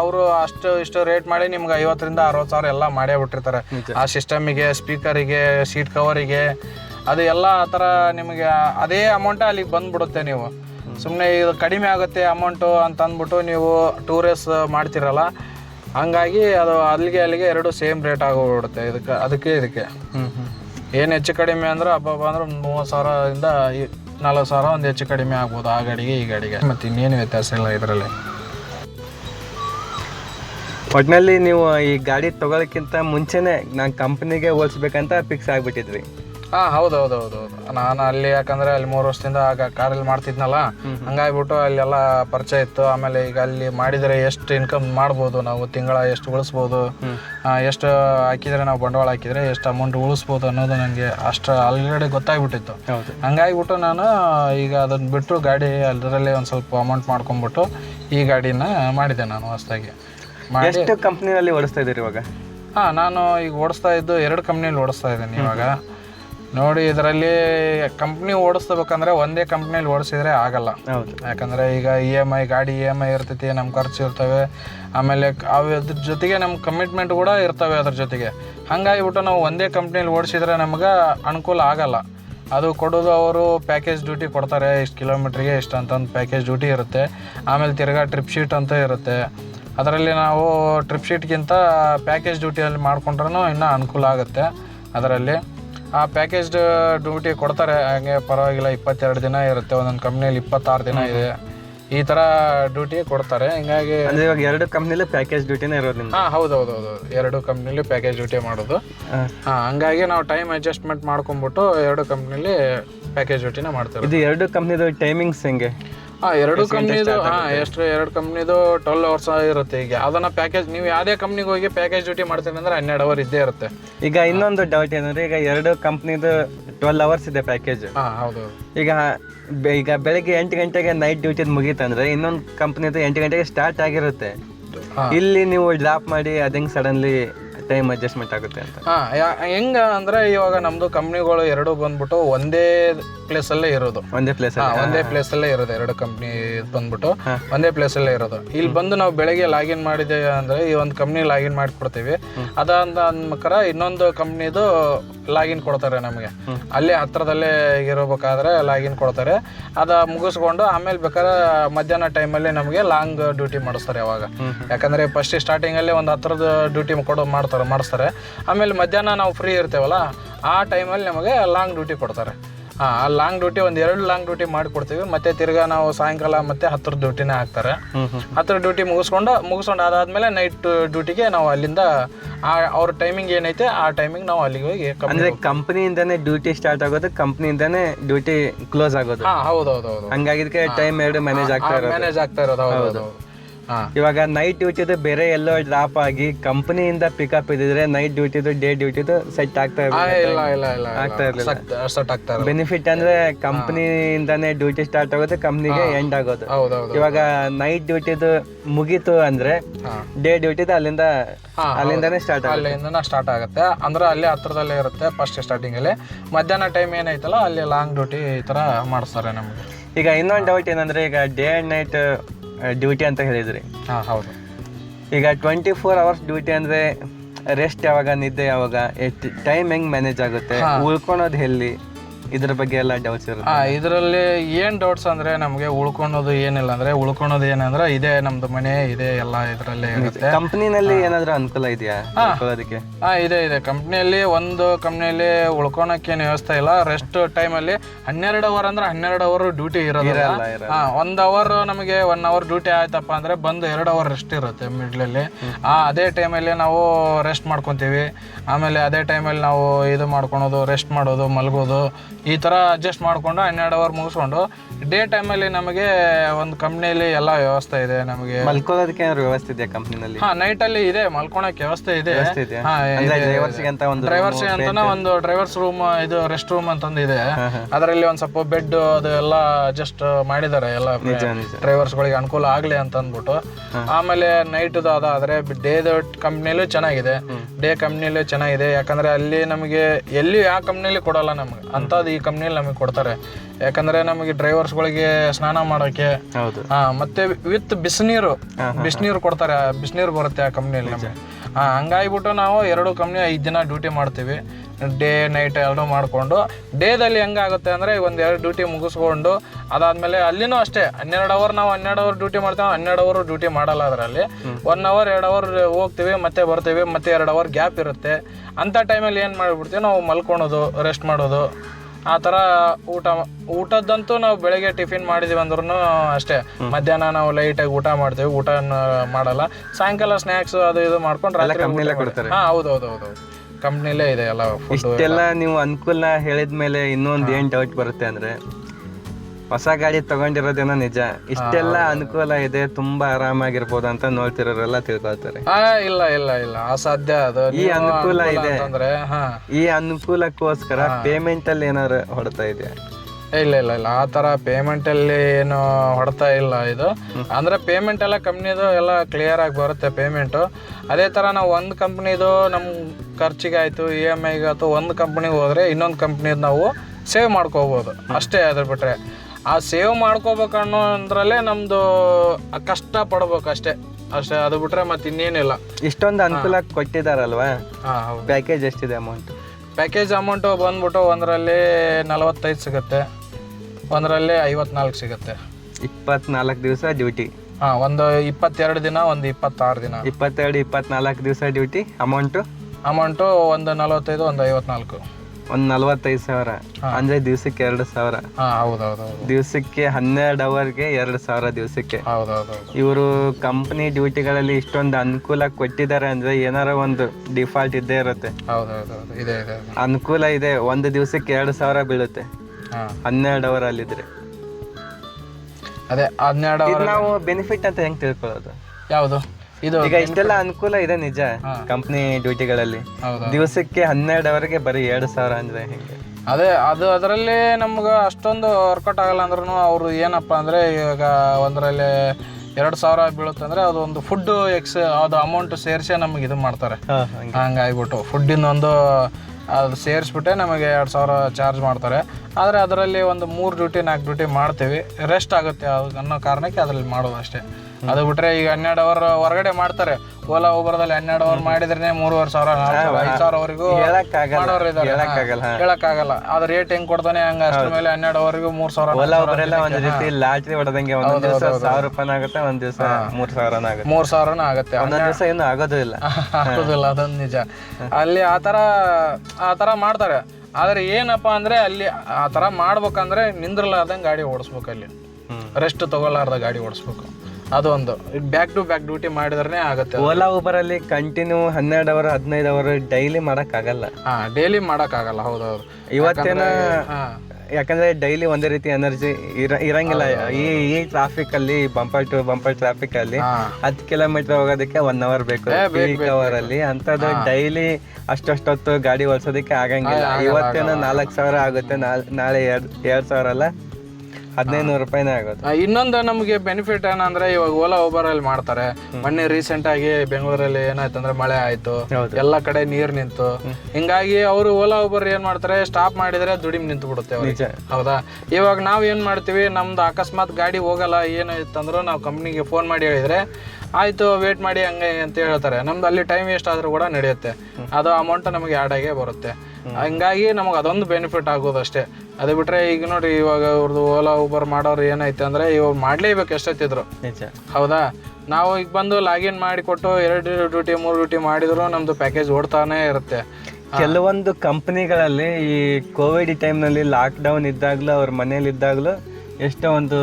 ಅವರು ಅಷ್ಟು ಇಷ್ಟು ರೇಟ್ ಮಾಡಿ ನಿಮ್ಗೆ ಐವತ್ತರಿಂದ ಅರವತ್ತು ಸಾವಿರ ಎಲ್ಲ ಮಾಡೇ ಬಿಟ್ಟಿರ್ತಾರೆ. ಆ ಸಿಸ್ಟಮಿಗೆ ಸ್ಪೀಕರಿಗೆ ಸೀಟ್ ಕವರಿಗೆ ಅದು ಎಲ್ಲ ಆ ಥರ ನಿಮಗೆ ಅದೇ ಅಮೌಂಟ್ ಅಲ್ಲಿಗೆ ಬಂದ್ಬಿಡುತ್ತೆ ನೀವು. ಸುಮ್ಮನೆ ಇದು ಕಡಿಮೆ ಆಗುತ್ತೆ ಅಮೌಂಟು ಅಂತ ಅಂದ್ಬಿಟ್ಟು ನೀವು ಟೂರಿಸ್ ಮಾಡ್ತಿರಲ್ಲ ಹಂಗಾಗಿ ಅದು ಅಲ್ಲಿಗೆ ಅಲ್ಲಿಗೆ ಎರಡು ಸೇಮ್ ರೇಟ್ ಆಗೋಗ್ಬಿಡುತ್ತೆ. ಇದಕ್ಕೆ ಅದಕ್ಕೆ ಇದಕ್ಕೆ. ಏನು ಹೆಚ್ಚು ಕಡಿಮೆ ಅಂದ್ರೆ ಹಬ್ಬ ಅಂದ್ರೆ ಮೂವತ್ತು ಸಾವಿರದಿಂದ ನಲ್ವತ್ತು ಸಾವಿರ, ಒಂದು ಹೆಚ್ಚು ಕಡಿಮೆ ಆಗ್ಬೋದು ಆ ಗಾಡಿಗೆ, ಈ ಗಾಡಿಗೆ. ಮತ್ತು ಇನ್ನೇನು ವ್ಯತ್ಯಾಸ ಇಲ್ಲ ಇದರಲ್ಲಿ. ಒಟ್ಟಿನಲ್ಲಿ ನೀವು ಈ ಗಾಡಿ ತೊಗೊಳಕ್ಕಿಂತ ಮುಂಚೆನೆ ನಾನು ಕಂಪ್ನಿಗೆ ಹೋಲಿಸ್ಬೇಕಂತ ಫಿಕ್ಸ್ ಆಗ್ಬಿಟ್ಟಿದ್ರಿ ಹಾಂ ಹೌದು ಹೌದು ಹೌದು ಹೌದು. ನಾನು ಅಲ್ಲಿ ಯಾಕಂದ್ರೆ ಅಲ್ಲಿ ಮೂರು ವರ್ಷದಿಂದ ಆಗ ಕಾರಲ್ಲಿ ಮಾಡ್ತಿದ್ನಲ್ಲ. ಹಂಗಾಗ್ಬಿಟ್ಟು ಅಲ್ಲೆಲ್ಲ ಪರಿಚಯ ಇತ್ತು. ಆಮೇಲೆ ಈಗ ಅಲ್ಲಿ ಮಾಡಿದರೆ ಎಷ್ಟು ಇನ್ಕಮ್ ಮಾಡ್ಬೋದು ನಾವು? ತಿಂಗಳ ಎಷ್ಟು ಉಳಿಸ್ಬೋದು? ಎಷ್ಟು ಹಾಕಿದರೆ ನಾವು ಬಂಡವಾಳ ಹಾಕಿದರೆ ಎಷ್ಟು ಅಮೌಂಟ್ ಉಳಿಸ್ಬೋದು ಅನ್ನೋದು ನನಗೆ ಅಷ್ಟು ಆಲ್ರೆಡಿ ಗೊತ್ತಾಗ್ಬಿಟ್ಟಿತ್ತು. ಹೌದು. ಹಂಗಾಗಿಬಿಟ್ಟು ನಾನು ಈಗ ಅದನ್ನ ಬಿಟ್ಟು ಗಾಡಿ ಅದರಲ್ಲೇ ಒಂದು ಸ್ವಲ್ಪ ಅಮೌಂಟ್ ಮಾಡ್ಕೊಂಡ್ಬಿಟ್ಟು ಈ ಗಾಡಿನ ಮಾಡಿದೆ ನಾನು ಹೊಸದಾಗಿ. ಎಷ್ಟು ಕಂಪ್ನಿನಲ್ಲಿ ಓಡಿಸ್ತಾ ಇದ್ದೀರಿ ಇವಾಗ? ಹಾಂ ನಾನು ಈಗ ಓಡಿಸ್ತಾ ಇದ್ದು ಎರಡು ಕಂಪ್ನಿಲಿ ಓಡಿಸ್ತಾ ಇದ್ದೀನಿ ಇವಾಗ. ನೋಡಿ ಇದರಲ್ಲಿ ಕಂಪ್ನಿ ಓಡಿಸ್ಬೇಕಂದ್ರೆ ಒಂದೇ ಕಂಪ್ನಿಲಿ ಓಡಿಸಿದ್ರೆ ಆಗಲ್ಲ. ಯಾಕಂದ್ರೆ ಈಗ ಇ ಎಂ ಐ ಗಾಡಿ ಇ ಎಂ ಐ ಇರ್ತೈತಿ ನಮ್ಮ ಖರ್ಚು ಇರ್ತವೆ. ಆಮೇಲೆ ಅವು ಅದ್ರ ಜೊತೆಗೆ ನಮ್ಮ ಕಮಿಟ್ಮೆಂಟ್ ಕೂಡ ಇರ್ತವೆ ಅದ್ರ ಜೊತೆಗೆ. ಹಾಗಾಗಿಬಿಟ್ಟು ನಾವು ಒಂದೇ ಕಂಪ್ನಿಲಿ ಓಡಿಸಿದ್ರೆ ನಮ್ಗೆ ಅನುಕೂಲ ಆಗಲ್ಲ. ಅದು ಕೊಡೋದು ಅವರು ಪ್ಯಾಕೇಜ್ ಡ್ಯೂಟಿ ಕೊಡ್ತಾರೆ ಇಷ್ಟು ಕಿಲೋಮೀಟ್ರಿಗೆ ಇಷ್ಟು ಅಂತಂದು ಪ್ಯಾಕೇಜ್ ಡ್ಯೂಟಿ ಇರುತ್ತೆ. ಆಮೇಲೆ ತಿರ್ಗಾ ಟ್ರಿಪ್ ಶೀಟ್ ಅಂತ ಇರುತ್ತೆ. ಅದರಲ್ಲಿ ನಾವು ಟ್ರಿಪ್ ಶೀಟ್ಗಿಂತ ಪ್ಯಾಕೇಜ್ ಡ್ಯೂಟಿಯಲ್ಲಿ ಮಾಡಿಕೊಂಡ್ರೂ ಇನ್ನೂ ಅನುಕೂಲ ಆಗುತ್ತೆ ಅದರಲ್ಲಿ. ಆ ಪ್ಯಾಕೇಜ್ ಡ್ಯೂಟಿ ಕೊಡ್ತಾರೆ. ಹಾಗೆ ಪರವಾಗಿಲ್ಲ ಇಪ್ಪತ್ತೆರಡು ದಿನ ಇರುತ್ತೆ. ಒಂದೊಂದು ಕಂಪ್ನಿಯಲ್ಲಿ ಇಪ್ಪತ್ತಾರು ದಿನ ಇದೆ. ಈ ತರ ಡ್ಯೂಟಿ ಕೊಡ್ತಾರೆ. ಹಿಂಗಾಗಿ ಅಂದ್ರೆ ಇವಾಗ ಎರಡು ಕಂಪ್ನಿಲಿ ಪ್ಯಾಕೇಜ್ ಡ್ಯೂಟಿನೇ ಇರೋದು ನಿಮ್ದು? ಹಾಂ ಹೌದು ಹೌದು ಹೌದು ಎರಡು ಕಂಪ್ನಿಲಿ ಪ್ಯಾಕೇಜ್ ಡ್ಯೂಟಿ ಮಾಡೋದು. ಹಾ. ಹಾಂ ಹಂಗಾಗಿ ನಾವು ಟೈಮ್ ಅಡ್ಜಸ್ಟ್ಮೆಂಟ್ ಮಾಡ್ಕೊಂಡ್ಬಿಟ್ಟು ಎರಡು ಕಂಪ್ನಿಲಿ ಪ್ಯಾಕೇಜ್ ಡ್ಯೂಟಿನ ಮಾಡ್ತೇವೆ ಇದು ಎರಡು ಕಂಪ್ನಿದು ಟೈಮಿಂಗ್ಸ್ ಹೆಂಗೆ? ಹಾಂ ಎರಡು ಕಂಪ್ನಿದು ಹಾಂ ಎಷ್ಟು ಎರಡು ಕಂಪ್ನಿದು ಟ್ವೆಲ್ ಅವರ್ಸ್ ಇರುತ್ತೆ ಈಗ. ಅದನ್ನ ಪ್ಯಾಕೇಜ್ ನೀವು ಯಾವುದೇ ಕಂಪ್ನಿಗೆ ಹೋಗಿ ಪ್ಯಾಕೇಜ್ ಡ್ಯೂಟಿ ಮಾಡ್ತೀನಿ ಅಂದ್ರೆ ಹನ್ನೆರಡು ಅವರ್ ಇದ್ದೇ ಇರುತ್ತೆ. ಈಗ ಇನ್ನೊಂದು ಡೌಟ್ ಏನಂದ್ರೆ ಈಗ ಎರಡು ಕಂಪ್ನಿದು ಟ್ವೆಲ್ ಅವರ್ಸ್ ಇದೆ ಪ್ಯಾಕೇಜ್ ಹಾಂ ಹೌದು ಈಗ ಬೆ- ಈಗ ಬೆಳಗ್ಗೆ ಎಂಟು ಗಂಟೆಗೆ ನೈಟ್ ಡ್ಯೂಟಿ ಮುಗೀತಂದ್ರೆ ಇನ್ನೊಂದು ಕಂಪ್ನಿದು ಎಂಟು ಗಂಟೆಗೆ ಸ್ಟಾರ್ಟ್ ಆಗಿರುತ್ತೆ. ಹಾ. ಇಲ್ಲಿ ನೀವು ಡ್ರಾಪ್ ಮಾಡಿ ಅದ್ ಹೆಂಗ್ ಸಡನ್ಲಿ ಟೈಮ್ ಅಡ್ಜಸ್ಟ್ಮೆಂಟ್ ಆಗುತ್ತೆ ಅಂತ. ಯಾ ಹೆಂಗ ಅಂದ್ರೆ ಇವಾಗ ನಮ್ದು ಕಂಪ್ನಿಗಳು ಎರಡು ಬಂದ್ಬಿಟ್ಟು ಒಂದೇ ಪ್ಲೇಸ್ ಅಲ್ಲೇ ಇರೋದು. ಒಂದೇ ಪ್ಲೇಸ್ ಒಂದೇ ಪ್ಲೇಸ್ ಅಲ್ಲೇ ಇರೋದು ಎರಡು ಕಂಪ್ನಿ ಬಂದ್ಬಿಟ್ಟು. ಒಂದೇ ಪ್ಲೇಸ್ ಅಲ್ಲೇ ಇರೋದು. ಇಲ್ಲಿ ಬಂದು ನಾವು ಬೆಳಗ್ಗೆ ಲಾಗಿನ್ ಮಾಡಿದೆ ಅಂದ್ರೆ ಈ ಒಂದು ಕಂಪ್ನಿ ಲಾಗಿನ್ ಮಾಡ್ಕೊಡ್ತೀವಿ. ಅದಾದ ಅಂದ್ಮಕ್ರ ಇನ್ನೊಂದು ಕಂಪ್ನಿದು ಲಾಗಿನ್ ಕೊಡ್ತಾರೆ ನಮಗೆ. ಅಲ್ಲೇ ಹತ್ರದಲ್ಲೇ ಇರಬೇಕಾದ್ರೆ ಲಾಗಿನ್ ಕೊಡ್ತಾರೆ. ಅದ ಮುಗಿಸ್ಕೊಂಡು ಆಮೇಲೆ ಬೇಕಾದ್ರೆ ಮಧ್ಯಾಹ್ನ ಟೈಮಲ್ಲಿ ನಮಗೆ ಲಾಂಗ್ ಡ್ಯೂಟಿ ಮಾಡಿಸ್ತಾರೆ ಅವಾಗ. ಯಾಕಂದ್ರೆ ಫಸ್ಟ್ ಸ್ಟಾರ್ಟಿಂಗ್ ಅಲ್ಲಿ ಒಂದು ಹತ್ರದ ಡ್ಯೂಟಿ ಕೊಡೋ ಮಾಡ್ತಾರೆ ಮಾಡಿಸ್ತಾರೆ. ಆಮೇಲೆ ಮಧ್ಯಾಹ್ನ ನಾವು ಫ್ರೀ ಇರ್ತೇವಲ್ಲ ಆ ಟೈಮಲ್ಲಿ ನಮಗೆ ಲಾಂಗ್ ಡ್ಯೂಟಿ ಕೊಡ್ತಾರೆ. ಹಾಂ ಆ ಲಾಂಗ್ ಡ್ಯೂಟಿ ಒಂದು ಎರಡು ಲಾಂಗ್ ಡ್ಯೂಟಿ ಮಾಡಿಕೊಡ್ತೀವಿ. ಮತ್ತೆ ತಿರ್ಗಾ ನಾವು ಸಾಯಂಕಾಲ ಮತ್ತೆ ಹತ್ತರ ಡ್ಯೂಟಿನೇ ಹಾಕ್ತಾರೆ. ಹತ್ತರ ಡ್ಯೂಟಿ ಮುಗಿಸ್ಕೊಂಡು ಮುಗಿಸ್ಕೊಂಡು ಅದಾದ್ಮೇಲೆ ನೈಟ್ ಡ್ಯೂಟಿಗೆ ನಾವು ಅಲ್ಲಿಂದ ಆ ಅವ್ರ ಟೈಮಿಂಗ್ ಏನೈತೆ ಆ ಟೈಮಿಂಗ್ ನಾವು ಅಲ್ಲಿಗೆ ಹೋಗಿ ಅಂದ್ರೆ ಕಂಪನಿಯಿಂದಾನೇ ಡ್ಯೂಟಿ ಸ್ಟಾರ್ಟ್ ಆಗೋದು ಕಂಪ್ನಿಯಿಂದಾನೇ ಡ್ಯೂಟಿ ಕ್ಲೋಸ್ ಆಗೋದು. ಹಾಂ ಹೌದು ಹೌದು ಹೌದು ಹಂಗಾಗಿದ್ದಕ್ಕೆ ಟೈಮ್ ಎರಡು ಮ್ಯಾನೇಜ್ ಆಗ್ತಾ ಇರೋದು. ಮ್ಯಾನೇಜ್ ಆಗ್ತಾ ಇರೋದು ಹೌದು. ಇವಾಗ ನೈಟ್ ಡ್ಯೂಟಿದು ಬೇರೆ ಎಲ್ಲೋ ಡ್ರಾಪ್ ಆಗಿ ಕಂಪನಿಯಿಂದ ಪಿಕಪ್ ಇದ್ದಿದ್ರೆ ನೈಟ್ ಡ್ಯೂಟಿದು ಡೇ ಡ್ಯೂಟಿದು ಸೆಟ್ ಆಗ್ತಾ ಇಲ್ಲ ಇಲ್ಲ ಇಲ್ಲ ಆಗ್ತಾ ಇರ್ಲಿಲ್ಲ. ಸಟ್ ಆಗ್ತಾ ಇರೋದು. ಬೆನಿಫಿಟ್ ಅಂದ್ರೆ ಕಂಪನಿಯಿಂದಾನೇ ಡ್ಯೂಟಿ ಸ್ಟಾರ್ಟ್ ಆಗೋದು ಕಂಪ್ನಿಗೆ ಎಂಡ್ ಆಗೋದು. ಇವಾಗ ನೈಟ್ ಡ್ಯೂಟಿದು ಮುಗೀತು ಅಂದ್ರೆ ಡೇ ಡ್ಯೂಟಿದು ಅಲ್ಲಿಂದ ಅಲ್ಲಿಂದಾನೇ ಸ್ಟಾರ್ಟ್ ಅಲ್ಲಿಂದ ಸ್ಟಾರ್ಟ್ ಆಗುತ್ತೆ. ಅಂದ್ರೆ ಅಲ್ಲಿ ಹತ್ರದಲ್ಲೇ ಇರುತ್ತೆ ಫಸ್ಟ್ ಸ್ಟಾರ್ಟಿಂಗ್ ಅಲ್ಲಿ. ಮಧ್ಯಾಹ್ನ ಟೈಮ್ ಏನೈತಲ್ಲ ಅಲ್ಲಿ ಲಾಂಗ್ ಡ್ಯೂಟಿ ಈ ತರ ಮಾಡಿಸ್ತಾರೆ ನಮಗೆ. ಈಗ ಇನ್ನೊಂದು ಡೌಟ್ ಏನಂದ್ರೆ ಈಗ ಡೇ ಅಂಡ್ ನೈಟ್ ಡ್ಯೂಟಿ ಅಂತ ಹೇಳಿದ್ರಿ. ಹಾ ಹೌದು. ಈಗ ಟ್ವೆಂಟಿ ಫೋರ್ ಅವರ್ಸ್ ಡ್ಯೂಟಿ ಅಂದ್ರೆ ರೆಸ್ಟ್ ಯಾವಾಗ ನಿದ್ದೆ ಯಾವಾಗ ಟೈಮ್ ಹೆಂಗ್ ಮ್ಯಾನೇಜ್ ಆಗುತ್ತೆ ಉಳ್ಕೊಳೋದು ಎಲ್ಲಿ ಇದ್ರ ಬಗ್ಗೆ ಎಲ್ಲ ಡೌಟ್ಸ್ ಇರುತ್ತೆ. ಹಾ ಇದರಲ್ಲಿ ಏನ್ ಡೌಟ್ಸ್ ಅಂದ್ರೆ ನಮಗೆ ಉಳ್ಕೊಳೋದು ಏನಿಲ್ಲ ಅಂದ್ರೆ ಉಳ್ಕೊಳೋದು ಏನಂದ್ರೆ ಇದೇ ನಮ್ದು ಮನೆ ಇದೆ ಎಲ್ಲ ಇದರಲ್ಲೇ ಇರುತ್ತೆ. ಕಂಪ್ನಿನಲ್ಲಿ ಏನಾದ್ರೂ ಅನುಕೂಲ ಇದೆಯಾ ಉಳ್ಕೊಳ್ಳೋದಕ್ಕೆ? ಹಾ ಇದೆ ಇದೆ. ಕಂಪ್ನಿಯಲ್ಲಿ ಒಂದು ಕಂಪ್ನಿಯಲ್ಲಿ ಉಳ್ಕೊಳಕ್ಕೇನು ವ್ಯವಸ್ಥೆ ಇಲ್ಲ. ರೆಸ್ಟ್ ಟೈಮಲ್ಲಿ ಹನ್ನೆರಡು ಅವರ್ ಅಂದ್ರೆ ಹನ್ನೆರಡು ಅವರ್ ಡ್ಯೂಟಿ ಇರೋದಿಲ್ಲ. ಹಾ ಒಂದ್ ಅವರ್ ನಮಗೆ ಒನ್ ಅವರ್ ಡ್ಯೂಟಿ ಆಯ್ತಪ್ಪ ಅಂದ್ರೆ ಬಂದು ಎರಡು ಅವರ್ ರೆಸ್ಟ್ ಇರುತ್ತೆ ಮಿಡ್ಲಲ್ಲಿ ಆ ಅದೇ ಟೈಮಲ್ಲಿ ನಾವು ರೆಸ್ಟ್ ಮಾಡ್ಕೊತೀವಿ. ಆಮೇಲೆ ಅದೇ ಟೈಮಲ್ಲಿ ನಾವು ಇದು ಮಾಡ್ಕೊಳೋದು ರೆಸ್ಟ್ ಮಾಡೋದು ಮಲಗೋದು ಈ ಥರ ಅಡ್ಜಸ್ಟ್ ಮಾಡ್ಕೊಂಡು ಹನ್ನೆರಡು ಅವರ್ ಮುಗಿಸ್ಕೊಂಡು ಡೇ ಟೈಮಲ್ಲಿ ನಮಗೆ ಒಂದು ಕಂಪ್ನಿಯಲ್ಲಿ ಎಲ್ಲ ವ್ಯವಸ್ಥೆ ಇದೆ ನಮಗೆ. ಮಲ್ಕೊಳ್ಳೋದಕ್ಕೆ ಏನಾದ್ರು ವ್ಯವಸ್ಥೆ ಇದೆ ಕಂಪ್ನಿನಲ್ಲಿ ಹಾ ನೈಟ್ ಅಲ್ಲಿ ಇದೆ ಮಲ್ಕೊಳಕ್ಕೆ ವ್ಯವಸ್ಥೆ ಇದೆ. ವ್ಯವಸ್ಥೆ ಇದೆಯಾ? ಹಾ, ಅಂದ್ರೆ ಇದೆ, drivers ಇದೆ. ಗೆ ಅಂತ ಒಂದು ಡ್ರೈವರ್ಸ್ ಅಂತಾನೆ ಒಂದು ಡ್ರೈವರ್ಸ್ ರೂಮ್ ಇದು ರೆಸ್ಟ್ ರೂಮ್ ಅಂತಂದು ಇದೆ. ಅದರಲ್ಲಿ ಒಂದು ಸ್ವಲ್ಪ ಬೆಡ್ ಅದು ಎಲ್ಲ ಅಡ್ಜಸ್ಟ್ ಮಾಡಿದ್ದಾರೆ ಎಲ್ಲ ಡ್ರೈವರ್ಸ್ ಗಳಿಗೆ ಅನುಕೂಲ ಆಗ್ಲಿ ಅಂತ ಅಂದ್ಬಿಟ್ಟು ಆಮೇಲೆ ನೈಟ್ ಅದಾದ್ರೆ ದ ಕಂಪ್ನಿಲೂ ಚೆನ್ನಾಗಿದೆ. ಡೇ ಕಂಪ್ನಿಲೂ ಚೆನ್ನಾಗಿದೆ. ಯಾಕಂದ್ರೆ ಅಲ್ಲಿ ನಮಗೆ ಎಲ್ಲಿ ಯಾವ ಕಂಪ್ನಿಲಿ ಕೊಡಲ್ಲ ನಮ್ಗೆ. ಅಂಥದ್ದು ಈ ಕಂಪ್ನಿಯಲ್ಲಿ ನಮಗೆ ಕೊಡ್ತಾರೆ. ಯಾಕಂದ್ರೆ ನಮಗೆ ಡ್ರೈವರ್ಸ್ಗಳಿಗೆ ಸ್ನಾನ ಮಾಡೋಕೆ ಹೌದು. ಹಾ ಮತ್ತೆ ವಿತ್ ಬಿಸಿನೀರು ಬಿಸಿನೀರು ಕೊಡ್ತಾರೆ ಬಿಸಿನೀರು ಬರುತ್ತೆ ಆ ಕಂಪ್ನಿಯಲ್ಲಿ ನಮಗೆ. ಹಾ ಹಂಗಾಗಿಬಿಟ್ಟು ನಾವು ಎರಡು ಕಂಪ್ನಿ ಐದು ದಿನ ಡ್ಯೂಟಿ ಮಾಡ್ತೀವಿ. ಡೇ ನೈಟ್ ಎರಡು ಮಾಡಿಕೊಂಡು ಡೇದಲ್ಲಿ ಹೆಂಗಾಗುತ್ತೆ ಅಂದರೆ ಒಂದು ಎರಡು ಡ್ಯೂಟಿ ಮುಗಿಸ್ಕೊಂಡು ಅದಾದಮೇಲೆ ಅಲ್ಲಿನೂ ಅಷ್ಟೇ ಹನ್ನೆರಡು ಅವರ್ ನಾವು ಹನ್ನೆರಡು ಅವರ್ ಡ್ಯೂಟಿ ಮಾಡ್ತೇವೆ ಹನ್ನೆರಡು ಅವರ್ ಡ್ಯೂಟಿ ಮಾಡಲ್ಲ ಅದರಲ್ಲಿ. ಒನ್ ಅವರ್ ಎರಡು ಅವರ್ ಹೋಗ್ತೀವಿ ಮತ್ತೆ ಬರ್ತೀವಿ ಮತ್ತೆ ಎರಡು ಅವರ್ ಗ್ಯಾಪ್ ಇರುತ್ತೆ. ಅಂಥ ಟೈಮಲ್ಲಿ ಏನು ಮಾಡಿಬಿಡ್ತೀವಿ ನಾವು ಮಲ್ಕೊಳೋದು ರೆಸ್ಟ್ ಮಾಡೋದು. ಆ ಥರ ಊಟ ಊಟದ್ದಂತೂ ನಾವು ಬೆಳಗ್ಗೆ ಟಿಫಿನ್ ಮಾಡಿದೀವಿ ಅಂದ್ರೂ ಅಷ್ಟೇ. ಮಧ್ಯಾಹ್ನ ನಾವು ಲೈಟಾಗಿ ಊಟ ಮಾಡ್ತೀವಿ ಊಟ ಮಾಡಲ್ಲ. ಸಾಯಂಕಾಲ ಸ್ನಾಕ್ಸ್ ಅದು ಇದು ಮಾಡ್ಕೊಂಡು ರಾತ್ರಿ ಹಾಂ ಹೌದು ಹೌದು ಹೌದು ಕಂಪ್ನಿಲೇ ಇದೆ ಎಲ್ಲ ಫುಡ್ ಇಷ್ಟೆಲ್ಲ ನೀವು ಅನುಕೂಲ ಹೇಳಿದ್ಮೇಲೆ ಇನ್ನೊಂದು ಏನ್ ಡೌಟ್ ಬರುತ್ತೆ ಅಂದ್ರೆ ಹೊಸ ಗಾಡಿ ತಗೊಂಡಿರೋದೇನೋ ನಿಜ. ಇಷ್ಟೆಲ್ಲ ಅನುಕೂಲ ಇದೆ ತುಂಬಾ ಆರಾಮಾಗಿರ್ಬೋದು ಅಂತ ನೋಡ್ತಿರೋರೆಲ್ಲ ತಿಳ್ಕೊಳ್ತಾರೆ. ಆ ಇಲ್ಲ ಇಲ್ಲ ಇಲ್ಲ. ಅಸಾಧ್ಯ ಅದು. ಈ ನೀವು ಅನುಕೂಲ ಇದೆ. ಅಂತಂದ್ರೆ ಹಾ. ಈ ಅನುಕೂಲಕ್ಕೋಸ್ಕರ ಪೇಮೆಂಟ್ ಅಲ್ಲಿ ಏನಾದ್ರು ಹೊಡ್ತಾ ಇದೆ ಇಲ್ಲ ಇಲ್ಲ ಇಲ್ಲ. ಆ ಪೇಮೆಂಟ್ ಅಲ್ಲಿ ಏನು ಹೊಡ್ತಾ ಇಲ್ಲ ಇದು. ಅಂದ್ರೆ ಪೇಮೆಂಟ್ ಎಲ್ಲ ಕಂಪ್ನಿದು ಎಲ್ಲ ಕ್ಲಿಯರ್ ಆಗಿ ಬರುತ್ತೆ ಪೇಮೆಂಟು. ಅದೇ ತರ ನಾವು ಒಂದು ಕಂಪ್ನಿದು ನಮ್ಮ ಖರ್ಚಿಗೆ ಆಯಿತು ಇ ಎಂ ಐಗೆ ಆಯ್ತು ಒಂದು ಕಂಪ್ನಿಗೆ ಹೋದ್ರೆ ಇನ್ನೊಂದು ಕಂಪ್ನಿದು ನಾವು ಸೇವ್ ಮಾಡ್ಕೋಬೋದು. ಅಷ್ಟೇ ಅದ್ರ ಬಿಟ್ಟರೆ ಆ ಸೇವ್ ಮಾಡ್ಕೋಬೇಕು ಅನ್ನೋ ಅಂದ್ರಲ್ಲೇ ನಮ್ಮದು ಕಷ್ಟ ಪಡ್ಬೇಕು ಅಷ್ಟೇ. ಅಷ್ಟೇ ಅದು ಬಿಟ್ರೆ ಮತ್ತೆ ಇನ್ನೇನಿಲ್ಲ. ಇಷ್ಟೊಂದು ಅನುಕೂಲ ಕೊಟ್ಟಿದಾರಲ್ವಾ? ಪ್ಯಾಕೇಜ್ ಎಷ್ಟಿದೆ ಅಮೌಂಟ್ ಪ್ಯಾಕೇಜ್ ಅಮೌಂಟು ಬಂದ್ಬಿಟ್ಟು ಒಂದರಲ್ಲಿ ನಲವತ್ತೈದು ಸಿಗುತ್ತೆ. ಒಂದರಲ್ಲಿ ಐವತ್ನಾಲ್ಕು ಸಿಗುತ್ತೆ. ಇಪ್ಪತ್ನಾಲ್ಕು ದಿವಸ ಡ್ಯೂಟಿ ಹಾಂ ಒಂದು ಇಪ್ಪತ್ತೆರಡು ದಿನ ಒಂದು ಇಪ್ಪತ್ತಾರು ದಿನ. ಇಪ್ಪತ್ತೆರಡು ಇಪ್ಪತ್ನಾಲ್ಕು ದಿವಸ ಡ್ಯೂಟಿ ಅಮೌಂಟು ಅಮೌಂಟು ಒಂದು ನಲವತ್ತೈದು ಒಂದು ಐವತ್ನಾಲ್ಕು. ಒಂದ್ ನಲ್ವತ್ತೈದು ಸಾವಿರ. ಅಂದ್ರೆ ದಿವ್ಸಕ್ಕೆ ಎರಡು ಸಾವಿರ. ದಿವ್ಸಕ್ಕೆ ಹನ್ನೆರಡು ಅವರ್ಗೆ ಎರಡು ಸಾವಿರ ದಿವ್ಸಕ್ಕೆ. ಇವರು ಕಂಪನಿ ಡ್ಯೂಟಿಗಳಲ್ಲಿ ಇಷ್ಟೊಂದು ಅನುಕೂಲ ಕೊಟ್ಟಿದ್ದಾರೆ ಅಂದ್ರೆ ಏನಾರ ಒಂದು ಡಿಫಾಲ್ಟ್ ಇದ್ದೇ ಇರುತ್ತೆ. ಅನುಕೂಲ ಇದೆ ಒಂದು ದಿವ್ಸಕ್ಕೆ ಎರಡು ಸಾವಿರ ಬೀಳುತ್ತೆ. ಹನ್ನೆರಡು ಅವರ್ ಅಲ್ಲಿದ್ರೆ ಅದೇ ಹನ್ನೆರಡು ನಾವು ಬೆನಿಫಿಟ್ ಅಂತ ಹೆಂಗ್ ತಿಳ್ಕೊಳ್ಳೋದು? ಯಾವುದು? ಇದು ಈಗ ಇಷ್ಟೆಲ್ಲ ಅನುಕೂಲ ಇದೆ ನಿಜ. ಕಂಪ್ನಿ ಡ್ಯೂಟಿಗಳಲ್ಲಿ ದಿವಸಕ್ಕೆ ಹನ್ನೆರಡು ಅವರಿಗೆ ಬರೀ ಎರಡು ಸಾವಿರ ಅಂದ್ರೆ ಹೆಂಗೆ? ಅದೇ ಅದು ಅದರಲ್ಲಿ ನಮ್ಗೆ ಅಷ್ಟೊಂದು ವರ್ಕೌಟ್ ಆಗಲ್ಲ ಅಂದ್ರೂ ಅವರು ಏನಪ್ಪ ಅಂದರೆ ಇವಾಗ ಒಂದರಲ್ಲಿ ಎರಡು ಸಾವಿರ ಬೀಳುತ್ತಂದ್ರೆ ಅದು ಒಂದು ಫುಡ್ ಎಕ್ಸ್ ಅದು ಅಮೌಂಟ್ ಸೇರಿಸೇ ನಮಗೆ ಇದು ಮಾಡ್ತಾರೆ. ಹಂಗಾಗಿಬಿಟ್ಟು ಹಂಗೆ. ಹಂಗಾಗ್ಬಿಟ್ಟು ಫುಡ್ಡಿನ ಒಂದು ಅದು ಸೇರಿಸ್ಬಿಟ್ಟೆ ನಮಗೆ ಎರಡು ಸಾವಿರ ಚಾರ್ಜ್ ಮಾಡ್ತಾರೆ. ಆದರೆ ಅದರಲ್ಲಿ ಒಂದು ಮೂರು ಡ್ಯೂಟಿ ನಾಲ್ಕು ಡ್ಯೂಟಿ ಮಾಡ್ತೀವಿ. ರೆಸ್ಟ್ ಆಗುತ್ತೆ ಅದು ಅನ್ನೋ ಕಾರಣಕ್ಕೆ ಅದರಲ್ಲಿ ಮಾಡೋದು ಅಷ್ಟೇ. ಅದು ಬಿಟ್ರೆ ಈಗ ಹನ್ನೆರಡು ಅವರ್ ಹೊರಗಡೆ ಮಾಡ್ತಾರೆ. ಓಲಾ ಊಬರ್ದಲ್ಲಿ ಹನ್ನೆರಡು ಅವರ್ ಮಾಡಿದ್ರೆ ಮೂರುವರೆ ಸಾವಿರ ಐದು ಸಾವಿರ, ಐದು ಸಾವಿರವರೆಗೂ ಹೇಳಕ್ಕಾಗಲ್ಲ ಅದು ರೇಟ್ ಹೆಂಗ್ ಕೊಡ್ತಾನೆ ಹಂಗ ಅಷ್ಟ್ರ ಮೇಲೆ ಹನ್ನೆರಡು ಅವರಿಗೂ ಮೂರ್ ಸಾವಿರ ಓಲಾ ಒಂದ್ ರೀತಿ ಲಾಟ್ರಿ ಹೊಡೆದಂಗೆ ಒಂದ್ ದಿವಸ ಸಾವಿರ ರೂಪಾಯಿ ಆಗುತ್ತೆ ಒಂದ್ ದಿವಸ ಮೂರ್ ಸಾವಿರ ಆಗುತ್ತೆ. ಮೂರ್ ಸಾವಿರನ ಆಗುತ್ತೆ. ಒಂದೊಂದ್ ದಿವಸ ಏನು ಆಗೋದು ಇಲ್ಲ. ಆಗೋದಿಲ್ಲ ಅದೊಂದು ನಿಜ. ಅಲ್ಲಿ ಆತರ ಆತರ ಮಾಡ್ತಾರೆ. ಆದ್ರೆ ಏನಪ್ಪಾ ಅಂದ್ರೆ ಅಲ್ಲಿ ಆ ತರ ಮಾಡ್ಬೇಕಂದ್ರೆ ನಿಂದ್ರಲಾರ್ದಂಗೆ ಗಾಡಿ ಓಡಿಸ್ಬೇಕು ಅಲ್ಲಿ. ರೆಸ್ಟ್ ತಗೊಳ್ಳಾರ್ದ ಗಾಡಿ ಓಡಿಸ್ಬೇಕು. ಅದೊಂದು. ಬ್ಯಾಕ್ ಟು ಬ್ಯಾಕ್ ಡ್ಯೂಟಿ ಮಾಡಿದ್ರೆ ಆಗುತ್ತೆ ಓಲಾ ಊಬರ್ ಅಲ್ಲಿ ಕಂಟಿನ್ಯೂ ಹನ್ನೆರಡು ಅವರ್ ಹದಿನೈದು ಅವರ್ ಡೈಲಿ ಮಾಡಕ್ ಆಗಲ್ಲ ಹಾ ಡೈಲಿ ಮಾಡಕ್ಕಾಗಲ್ಲ ಹೌದೌದು. ಇವತ್ತೇನ ಯಾಕಂದ್ರೆ ಡೈಲಿ ಒಂದೇ ರೀತಿ ಎನರ್ಜಿ ಇರಂಗಿಲ್ಲ. ಈ ಈ ಟ್ರಾಫಿಕ್ ಅಲ್ಲಿ ಬಂಪರ್ ಟು ಬಂಪರ್ ಟ್ರಾಫಿಕ್ ಅಲ್ಲಿ ಹತ್ತು ಕಿಲೋಮೀಟರ್ ಹೋಗೋದಕ್ಕೆ ಒನ್ ಅವರ್ ಬೇಕು. ಪೀಕ್ ಅವರ್ ಅಲ್ಲಿ. ಅಂತದ್ದು ಡೈಲಿ ಅಷ್ಟಷ್ಟೊತ್ತು ಗಾಡಿ ಓಡಿಸೋದಕ್ಕೆ ಆಗಂಗಿಲ್ಲ. ಇವತ್ತೇನೋ ನಾಲ್ಕು ಸಾವಿರ ಆಗುತ್ತೆ. ನಾಳೆ ಎರಡ್ ಎರಡ್ ಸಾವಿರ ಅಲ್ಲ? ಹದಿನೈದು ನೂರು ರೂಪಾಯಿನೇ ಆಗುತ್ತೆ ಇನ್ನೊಂದು ನಮಗೆ ಬೆನಿಫಿಟ್ ಏನಂದ್ರೆ ಇವಾಗ ಓಲಾ ಓಬರ್ ಅಲ್ಲಿ ಮಾಡ್ತಾರೆ. ಮೊನ್ನೆ ರೀಸೆಂಟ್ ಆಗಿ ಬೆಂಗಳೂರಲ್ಲಿ ಏನಾಯ್ತು ಅಂದ್ರೆ ಮಳೆ ಆಯ್ತು. ಎಲ್ಲಾ ಕಡೆ ನೀರ್ ನಿಂತು. ಹಿಂಗಾಗಿ ಅವರು ಓಲಾ ಓಬರ್ ಏನ್ ಮಾಡ್ತಾರೆ ಸ್ಟಾಪ್ ಮಾಡಿದ್ರೆ ದುಡಿಮ್ ನಿಂತು ಬಿಡುತ್ತೆ ಹೌದಾ? ಇವಾಗ ನಾವ್ ಏನ್ ಮಾಡ್ತೀವಿ ನಮ್ದು ಅಕಸ್ಮಾತ್ ಗಾಡಿ ಹೋಗಲ್ಲ ಏನು ಅಂದ್ರೆ ನಾವು ಕಂಪ್ನಿಗೆ ಫೋನ್ ಮಾಡಿ ಹೇಳಿದ್ರೆ ಆಯ್ತು ವೇಟ್ ಮಾಡಿ ಹಂಗೆ ಅಂತ ಹೇಳ್ತಾರೆ. ನಮ್ದು ಅಲ್ಲಿ ಟೈಮ್ ವೇಸ್ಟ್ ಆದ್ರೂ ಕೂಡ ನಡೆಯುತ್ತೆ. ಅದು ಅಮೌಂಟ್ ನಮಗೆ ಆಡ್ ಆಗೇ ಬರುತ್ತೆ. ಹಂಗಾಗಿ ನಮಗೆ ಅದೊಂದು ಬೆನಿಫಿಟ್ ಆಗೋದು ಅಷ್ಟೇ. ಅದು ಬಿಟ್ರೆ ಈಗ ನೋಡಿ ಇವಾಗ ಅವ್ರದ್ದು ಓಲಾ ಊಬರ್ ಮಾಡೋರು ಏನೈತೆ ಅಂದ್ರೆ ಇವಾಗ ಮಾಡ್ಲೇಬೇಕು ಎಷ್ಟೊತ್ತಿದ್ರು. ಹೌದಾ? ನಾವು ಈಗ ಬಂದು ಲಾಗಿನ್ ಮಾಡಿಕೊಟ್ಟು ಎರಡು ಡ್ಯೂಟಿ ಮೂರು ಡ್ಯೂಟಿ ಮಾಡಿದ್ರು ನಮ್ದು ಪ್ಯಾಕೇಜ್ ಓಡ್ತಾನೆ ಇರುತ್ತೆ. ಕೆಲವೊಂದು ಕಂಪನಿಗಳಲ್ಲಿ ಈ ಕೋವಿಡ್ ಟೈಮ್ನಲ್ಲಿ ಲಾಕ್ ಡೌನ್ ಇದ್ದಾಗ್ಲೂ ಅವ್ರ ಮನೇಲಿ ಇದ್ದಾಗ್ಲೂ ಎಷ್ಟೋ ಒಂದು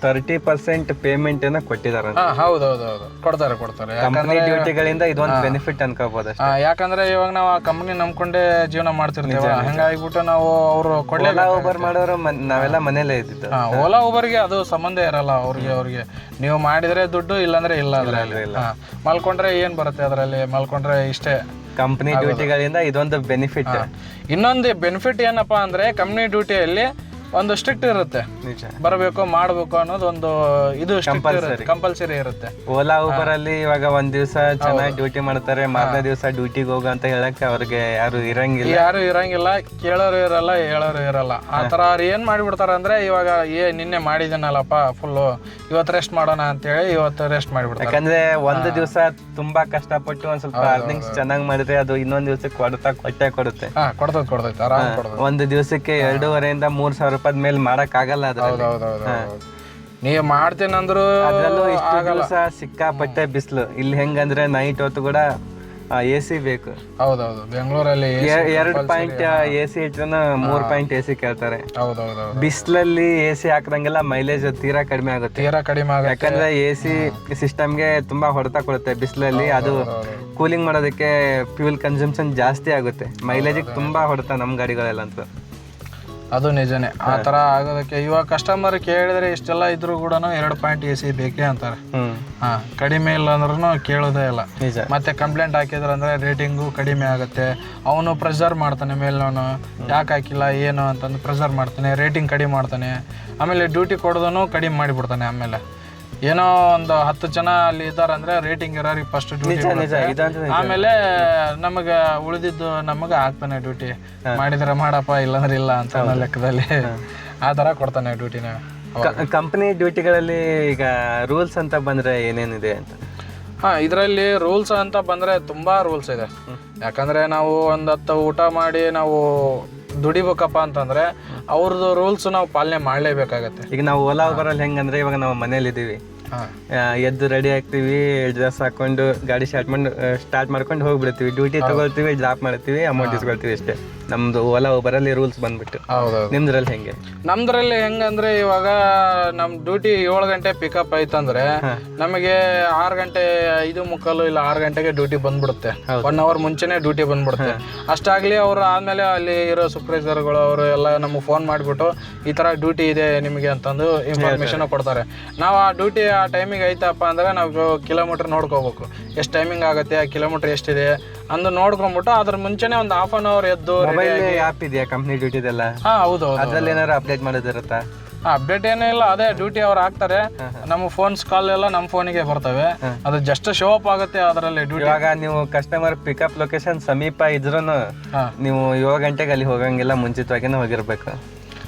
ತರ್ಟಿ ಪರ್ಸೆಂಟ್ ಪೇಮೆಂಟ್ ಅನ್ನ ಕೊಟ್ಟಿದ್ದಾರೆ ಹಾ ಹೌದು ಹೌದು ಕೊಡ್ತಾರೆ. ಕೊಡ್ತಾರೆ ಕಂಪನಿ ಡ್ಯೂಟಿಗಳಿಂದ ಇದೊಂದು ಬೆನಿಫಿಟ್ ಅನ್ಕೋಬಹುದು ಅಷ್ಟೇ. ಆ, ಯಾಕಂದ್ರೆ ಇವಾಗ ನಾವು ಆ ಕಂಪ್ನಿ ನಂಬ್ಕೊಂಡೇ ಜೀವನ ಮಾಡ್ತಿರ್ತೀವಿ ಹಂಗಾಗಿಬಿಟ್ಟು ನಾವು ಅವರು ಕೊಡ್ಲೇ ಓಲಾ ಊಬರ್ ಮಾಡೋರು ಮನ್- ನಾವೆಲ್ಲ ಮನೇಲೇ ಇದ್ದಿದ್ದು. ಹಾ, ಓಲಾ ಊಬರ್ಗೆ ಅದು ಸಂಬಂಧ ಇರಲ್ಲ ಅವ್ರಿಗೆ ಅವ್ರಿಗೆ. ನೀವು ಮಾಡಿದ್ರೆ ದುಡ್ಡು ಇಲ್ಲಾಂದ್ರೆ ಇಲ್ಲ ಅದರಲ್ಲಿ. ಮಲ್ಕೊಂಡ್ರೆ ಏನ್ ಬರುತ್ತೆ ಅದರಲ್ಲಿ? ಮಲ್ಕೊಂಡ್ರೆ ಇಷ್ಟೇ. ಕಂಪನಿ ಡ್ಯೂಟಿಗಳಿಂದ ಇದೊಂದು ಬೆನಿಫಿಟ್ ಇನ್ನೊಂದು ಬೆನಿಫಿಟ್ ಏನಪ್ಪಾ ಅಂದ್ರೆ ಕಂಪ್ನಿ ಡ್ಯೂಟಿಯಲ್ಲಿ ಒಂದು ಸ್ಟ್ರಿಕ್ಟ್ ಇರುತ್ತೆ. ನಿಜ. ಬರಬೇಕು ಮಾಡಬೇಕು ಅನ್ನೋದು ಒಂದು ಇದು ಕಂಪಲ್ಸರಿ ಇರುತ್ತೆ ಓಲಾ ಊಬರ್ ಅಲ್ಲಿ ಇವಾಗ ಒಂದ್ ದಿವಸ ಚೆನ್ನಾಗಿ ಡ್ಯೂಟಿ ಮಾಡ್ತಾರೆ ಮಾರನೇ ದಿವಸ ಡ್ಯೂಟಿಗೆ ಹೋಗು ಅಂತ ಹೇಳಕ್ಕೆ ಅವ್ರಿಗೆ ಯಾರು ಇರಂಗಿಲ್ಲ. ಯಾರು ಇರಂಗಿಲ್ಲ ಕೇಳೋರು ಇರಲ್ಲ ಹೇಳೋರು ಇರಲ್ಲ. ಆ ತರ ಅವ್ರು ಏನ್ ಮಾಡಿಬಿಡ್ತಾರ ಅಂದ್ರೆ ಇವಾಗ ಏ ನಿನ್ನೆ ಮಾಡಿದನಲ್ಲಪ್ಪ ಫುಲ್ಲು ಇವತ್ತು ರೆಸ್ಟ್ ಮಾಡೋಣ ಅಂತ ಹೇಳಿ ಇವತ್ತು ರೆಸ್ಟ್ ಮಾಡಿಬಿಡ್ತಾರೆ. ಯಾಕಂದ್ರೆ ಒಂದು ದಿವಸ ತುಂಬಾ ಕಷ್ಟಪಟ್ಟು ಒಂದ್ ಸ್ವಲ್ಪ ಅರ್ನಿಂಗ್ಸ್ ಚೆನ್ನಾಗಿ ಮಾಡಿದ್ರೆ ಅದು ಇನ್ನೊಂದ್ ದಿವಸಕ್ಕೆ ಕೊಡ್ತಾ ಕೊಟ್ಟೆ ಕೊಡುತ್ತೆ. ಕೊಡ್ತೈತೆ ಕೊಡ್ತೈತೆ ಒಂದು ದಿವಸಕ್ಕೆ ಎರಡೂವರೆಯಿಂದ ಮೂರ್ ಸಾವಿರ ರೂಪಾಯಿ ಮೇಲೆ ಮಾಡಕ್ ಆಗಲ್ಲ ನೀವು ಮಾಡ್ತೇನಂದ್ರು ಅದ್ರಲ್ಲೂ ಇಷ್ಟು ದಿವಸ ಸಿಕ್ಕಾಪಟ್ಟೆ ಬಿಸಿಲು. ಇಲ್ಲಿ ಹೆಂಗಂದ್ರೆ ನೈಟ್ ಹೊತ್ತು ಕೂಡ ಎ ಸಿ ಬೇಕು. ಹೌದೌದು ಬೆಂಗಳೂರಲ್ಲಿ ಎರಡು ಪಾಯಿಂಟ್ ಎ ಸಿ ಇಟ್ರೆ ಮೂರ್ ಪಾಯಿಂಟ್ ಎ ಸಿ ಕೇಳ್ತಾರೆ. ಬಿಸಿಲಲ್ಲಿ ಎ ಸಿ ಹಾಕ್ದಂಗೆಲ್ಲ ಮೈಲೇಜ್ ತೀರಾ ಕಡಿಮೆ ಆಗುತ್ತೆ. ತೀರಾ ಕಡಿಮೆ ಆಗುತ್ತೆ. ಯಾಕಂದ್ರೆ ಎ ಸಿ ಸಿಸ್ಟಮ್ಗೆ ತುಂಬಾ ಹೊಡೆತ ಕೊಡುತ್ತೆ ಬಿಸಿಲಲ್ಲಿ. ಅದು ಕೂಲಿಂಗ್ ಮಾಡೋದಕ್ಕೆ ಫ್ಯೂಲ್ ಕನ್ಸಂಪ್ಷನ್ ಜಾಸ್ತಿ ಆಗುತ್ತೆ. ಮೈಲೇಜ್ ತುಂಬಾ ಹೊಡೆತ ನಮ್ ಗಾಡಿಗಳೆಲ್ಲಂತೂ. ಅದು ನಿಜನೇ. ಆ ತರ ಆಗೋದಕ್ಕೆ ಇವಾಗ ಕಸ್ಟಮರ್ ಕೇಳಿದ್ರೆ ಇಷ್ಟೆಲ್ಲ ಇದ್ರು ಕೂಡ ಎರಡು ಪಾಯಿಂಟ್ ಎ ಸಿ ಬೇಕೇ ಅಂತಾರೆ. ಹಾ ಕಡಿಮೆ ಇಲ್ಲ ಅಂದ್ರೂ ಕೇಳೋದೇ ಇಲ್ಲ. ಮತ್ತೆ ಕಂಪ್ಲೇಂಟ್ ಹಾಕಿದ್ರೆ ಅಂದ್ರೆ ರೇಟಿಂಗು ಕಡಿಮೆ ಆಗುತ್ತೆ. ಅವನು ಪ್ರೆಸರ್ ಮಾಡ್ತಾನೆ ಮೇಲ್ನವನು ಯಾಕೆ ಹಾಕಿಲ್ಲ ಏನು ಅಂತಂದು ಪ್ರೆಸರ್ ಮಾಡ್ತಾನೆ ರೇಟಿಂಗ್ ಕಡಿಮೆ ಮಾಡ್ತಾನೆ. ಆಮೇಲೆ ಡ್ಯೂಟಿ ಕೊಡೋದನ್ನು ಕಡಿಮೆ ಮಾಡಿಬಿಡ್ತಾನೆ ಆಮೇಲೆ. ಏನೋ ಒಂದು ಹತ್ತು ಜನ ಅಲ್ಲಿ ಇದಾರಂದ್ರೆ ಅಂದ್ರೆ ರೇಟಿಂಗ್ ಇರೋರಿ ಫಸ್ಟ್ ಡ್ಯೂಟಿ ನಿಜ ನಿಜ ಇದಂತೂ ನಿಜ. ಆಮೇಲೆ ನಮಗೆ ಉಳಿದಿದ್ದು ನಮಗೆ ಹಾಕ್ತಾನೆ ಡ್ಯೂಟಿ ಮಾಡಿದ್ರೆ ಮಾಡಪ್ಪ ಇಲ್ಲಾಂದ್ರೆ ಇಲ್ಲ ಅಂತ ಅನ್ನೋ ಲೆಕ್ಕದಲ್ಲಿ ಆ ತರ ಕೊಡ್ತಾನೆ ಡ್ಯೂಟಿನ ಕಂಪನಿ ಡ್ಯೂಟಿಗಳಲ್ಲಿ ಈಗ ರೂಲ್ಸ್ ಅಂತ ಬಂದ್ರೆ ಏನೇನಿದೆ ಅಂತ? ಹಾ ಇದರಲ್ಲಿ ರೂಲ್ಸ್ ಅಂತ ಬಂದ್ರೆ ತುಂಬಾ ರೂಲ್ಸ್ ಇದೆ. ಯಾಕಂದ್ರೆ ನಾವು ಒಂದ್ ಹತ್ತು ಊಟ ಮಾಡಿ ನಾವು ದುಡಿಬೇಕಪ್ಪ ಅಂತಂದ್ರೆ ಅವ್ರದ್ದು ರೂಲ್ಸ್ ನಾವು ಪಾಲನೆ ಮಾಡಲೇಬೇಕಾಗತ್ತೆ. ಈಗ ನಾವು ಓಲಾ ಬರಲ್ಲಿ ಹೆಂಗಂದ್ರೆ ಇವಾಗ ನಾವು ಮನೇಲಿ ಇದೀವಿ ಹಾ. ಎದ್ದು ರೆಡಿ ಆಗ್ತೀವಿ ಡ್ರೆಸ್ ಹಾಕೊಂಡು ಗಾಡಿ ಸ್ಟಾರ್ಟ್ ಮಾಡಿ ಸ್ಟಾರ್ಟ್ ಮಾಡ್ಕೊಂಡು ಹೋಗ್ಬಿಡ್ತೀವಿ. ಡ್ಯೂಟಿ ತಗೊಳ್ತೀವಿ ಡ್ರಾಪ್ ಮಾಡ್ತೀವಿ ಅಮೌಂಟ್ ಇಸ್ಕೊಳ್ತೀವಿ ಅಷ್ಟೇ. ನಮ್ದು ಓಲಾ ಬರಲ್ಲಿ ರೂಲ್ಸ್ ಬಂದ್ಬಿಟ್ಟು. ಹೌದೌದು. ನಿಮ್ದ್ರಲ್ಲಿ ಹೆಂಗೆ? ನಮ್ದ್ರಲ್ಲಿ ಹೆಂಗಂದ್ರೆ ಇವಾಗ ನಮ್ ಡ್ಯೂಟಿ ಏಳು ಗಂಟೆ ಪಿಕಪ್ ಆಯ್ತಂದ್ರೆ ನಮಗೆ ಆರು ಗಂಟೆ ಐದು ಮುಕ್ಕಾಲು ಇಲ್ಲ ಆರು ಗಂಟೆಗೆ ಡ್ಯೂಟಿ ಬಂದ್ಬಿಡುತ್ತೆ. ಒನ್ ಅವರ್ ಮುಂಚೆನೆ ಡ್ಯೂಟಿ ಬಂದ್ಬಿಡುತ್ತೆ. ಅಷ್ಟಾಗ್ಲಿ ಅವ್ರು ಆದ್ಮೇಲೆ ಅಲ್ಲಿ ಇರೋ ಸೂಪರ್ವೈಸರ್ಗಳು ಅವರು ಎಲ್ಲ ನಮಗೆ ಫೋನ್ ಮಾಡಿಬಿಟ್ಟು ಈ ತರ ಡ್ಯೂಟಿ ಇದೆ ನಿಮಗೆ ಅಂತಂದು ಇನ್ಫಾರ್ಮೇಶನ್ ಕೊಡ್ತಾರೆ. ನಾವು ಆ ಡ್ಯೂಟಿ ಆ ಟೈಮಿಗೆ ಐತಪ್ಪ ಅಂದ್ರೆ ನಾವು ಕಿಲೋಮೀಟರ್ ನೋಡ್ಕೋಬೇಕು. ಎಷ್ಟು ಟೈಮಿಂಗ್ ಆಗುತ್ತೆ ಆ ಕಿಲೋಮೀಟರ್ ಎಷ್ಟಿದೆ ಅಂದು ನೋಡ್ಕೊಂಡ್ಬಿಟ್ಟು ಅದ್ರ ಮುಂಚೆನೆ ಒಂದು ಹಾಫ್ ಅನ್ ಅವರ್ ಎದ್ದು ಮೊಬೈಲ್ ಆ್ಯಪ್ ಇದೆಯಾ ಕಂಪ್ನಿ ಡ್ಯೂಟಿದೆಲ್ಲ ಹಾ ಹೌದು ಹೌದು ಅದ್ರಲ್ಲಿ ಏನಾರು ಅಪ್ಡೇಟ್ ಮಾಡೋದಿರುತ್ತಾ? ಅಪ್ಡೇಟ್ ಏನಿಲ್ಲ ಅದೇ ಡ್ಯೂಟಿ ಅವ್ರು ಹಾಕ್ತಾರೆ ನಮ್ಮ ಫೋನ್ಸ್ ಕಾಲ್ ಎಲ್ಲ ನಮ್ಮ ಫೋನಿಗೆ ಬರ್ತವೆ. ಅದು ಜಸ್ಟ್ ಶೋ ಅಪ್ ಆಗುತ್ತೆ ಅದರಲ್ಲಿ ಡ್ಯೂಟಿ ಇವಾಗ ನೀವು ಕಸ್ಟಮರ್ ಪಿಕಪ್ ಲೊಕೇಶನ್ ಸಮೀಪ ಇದ್ರೂ ನೀವು ಏಳು ಗಂಟೆಗೆ ಅಲ್ಲಿ ಹೋಗಂಗಿಲ್ಲ ಮುಂಚಿತವಾಗಿನೇ ಹೋಗಿರ್ಬೇಕು.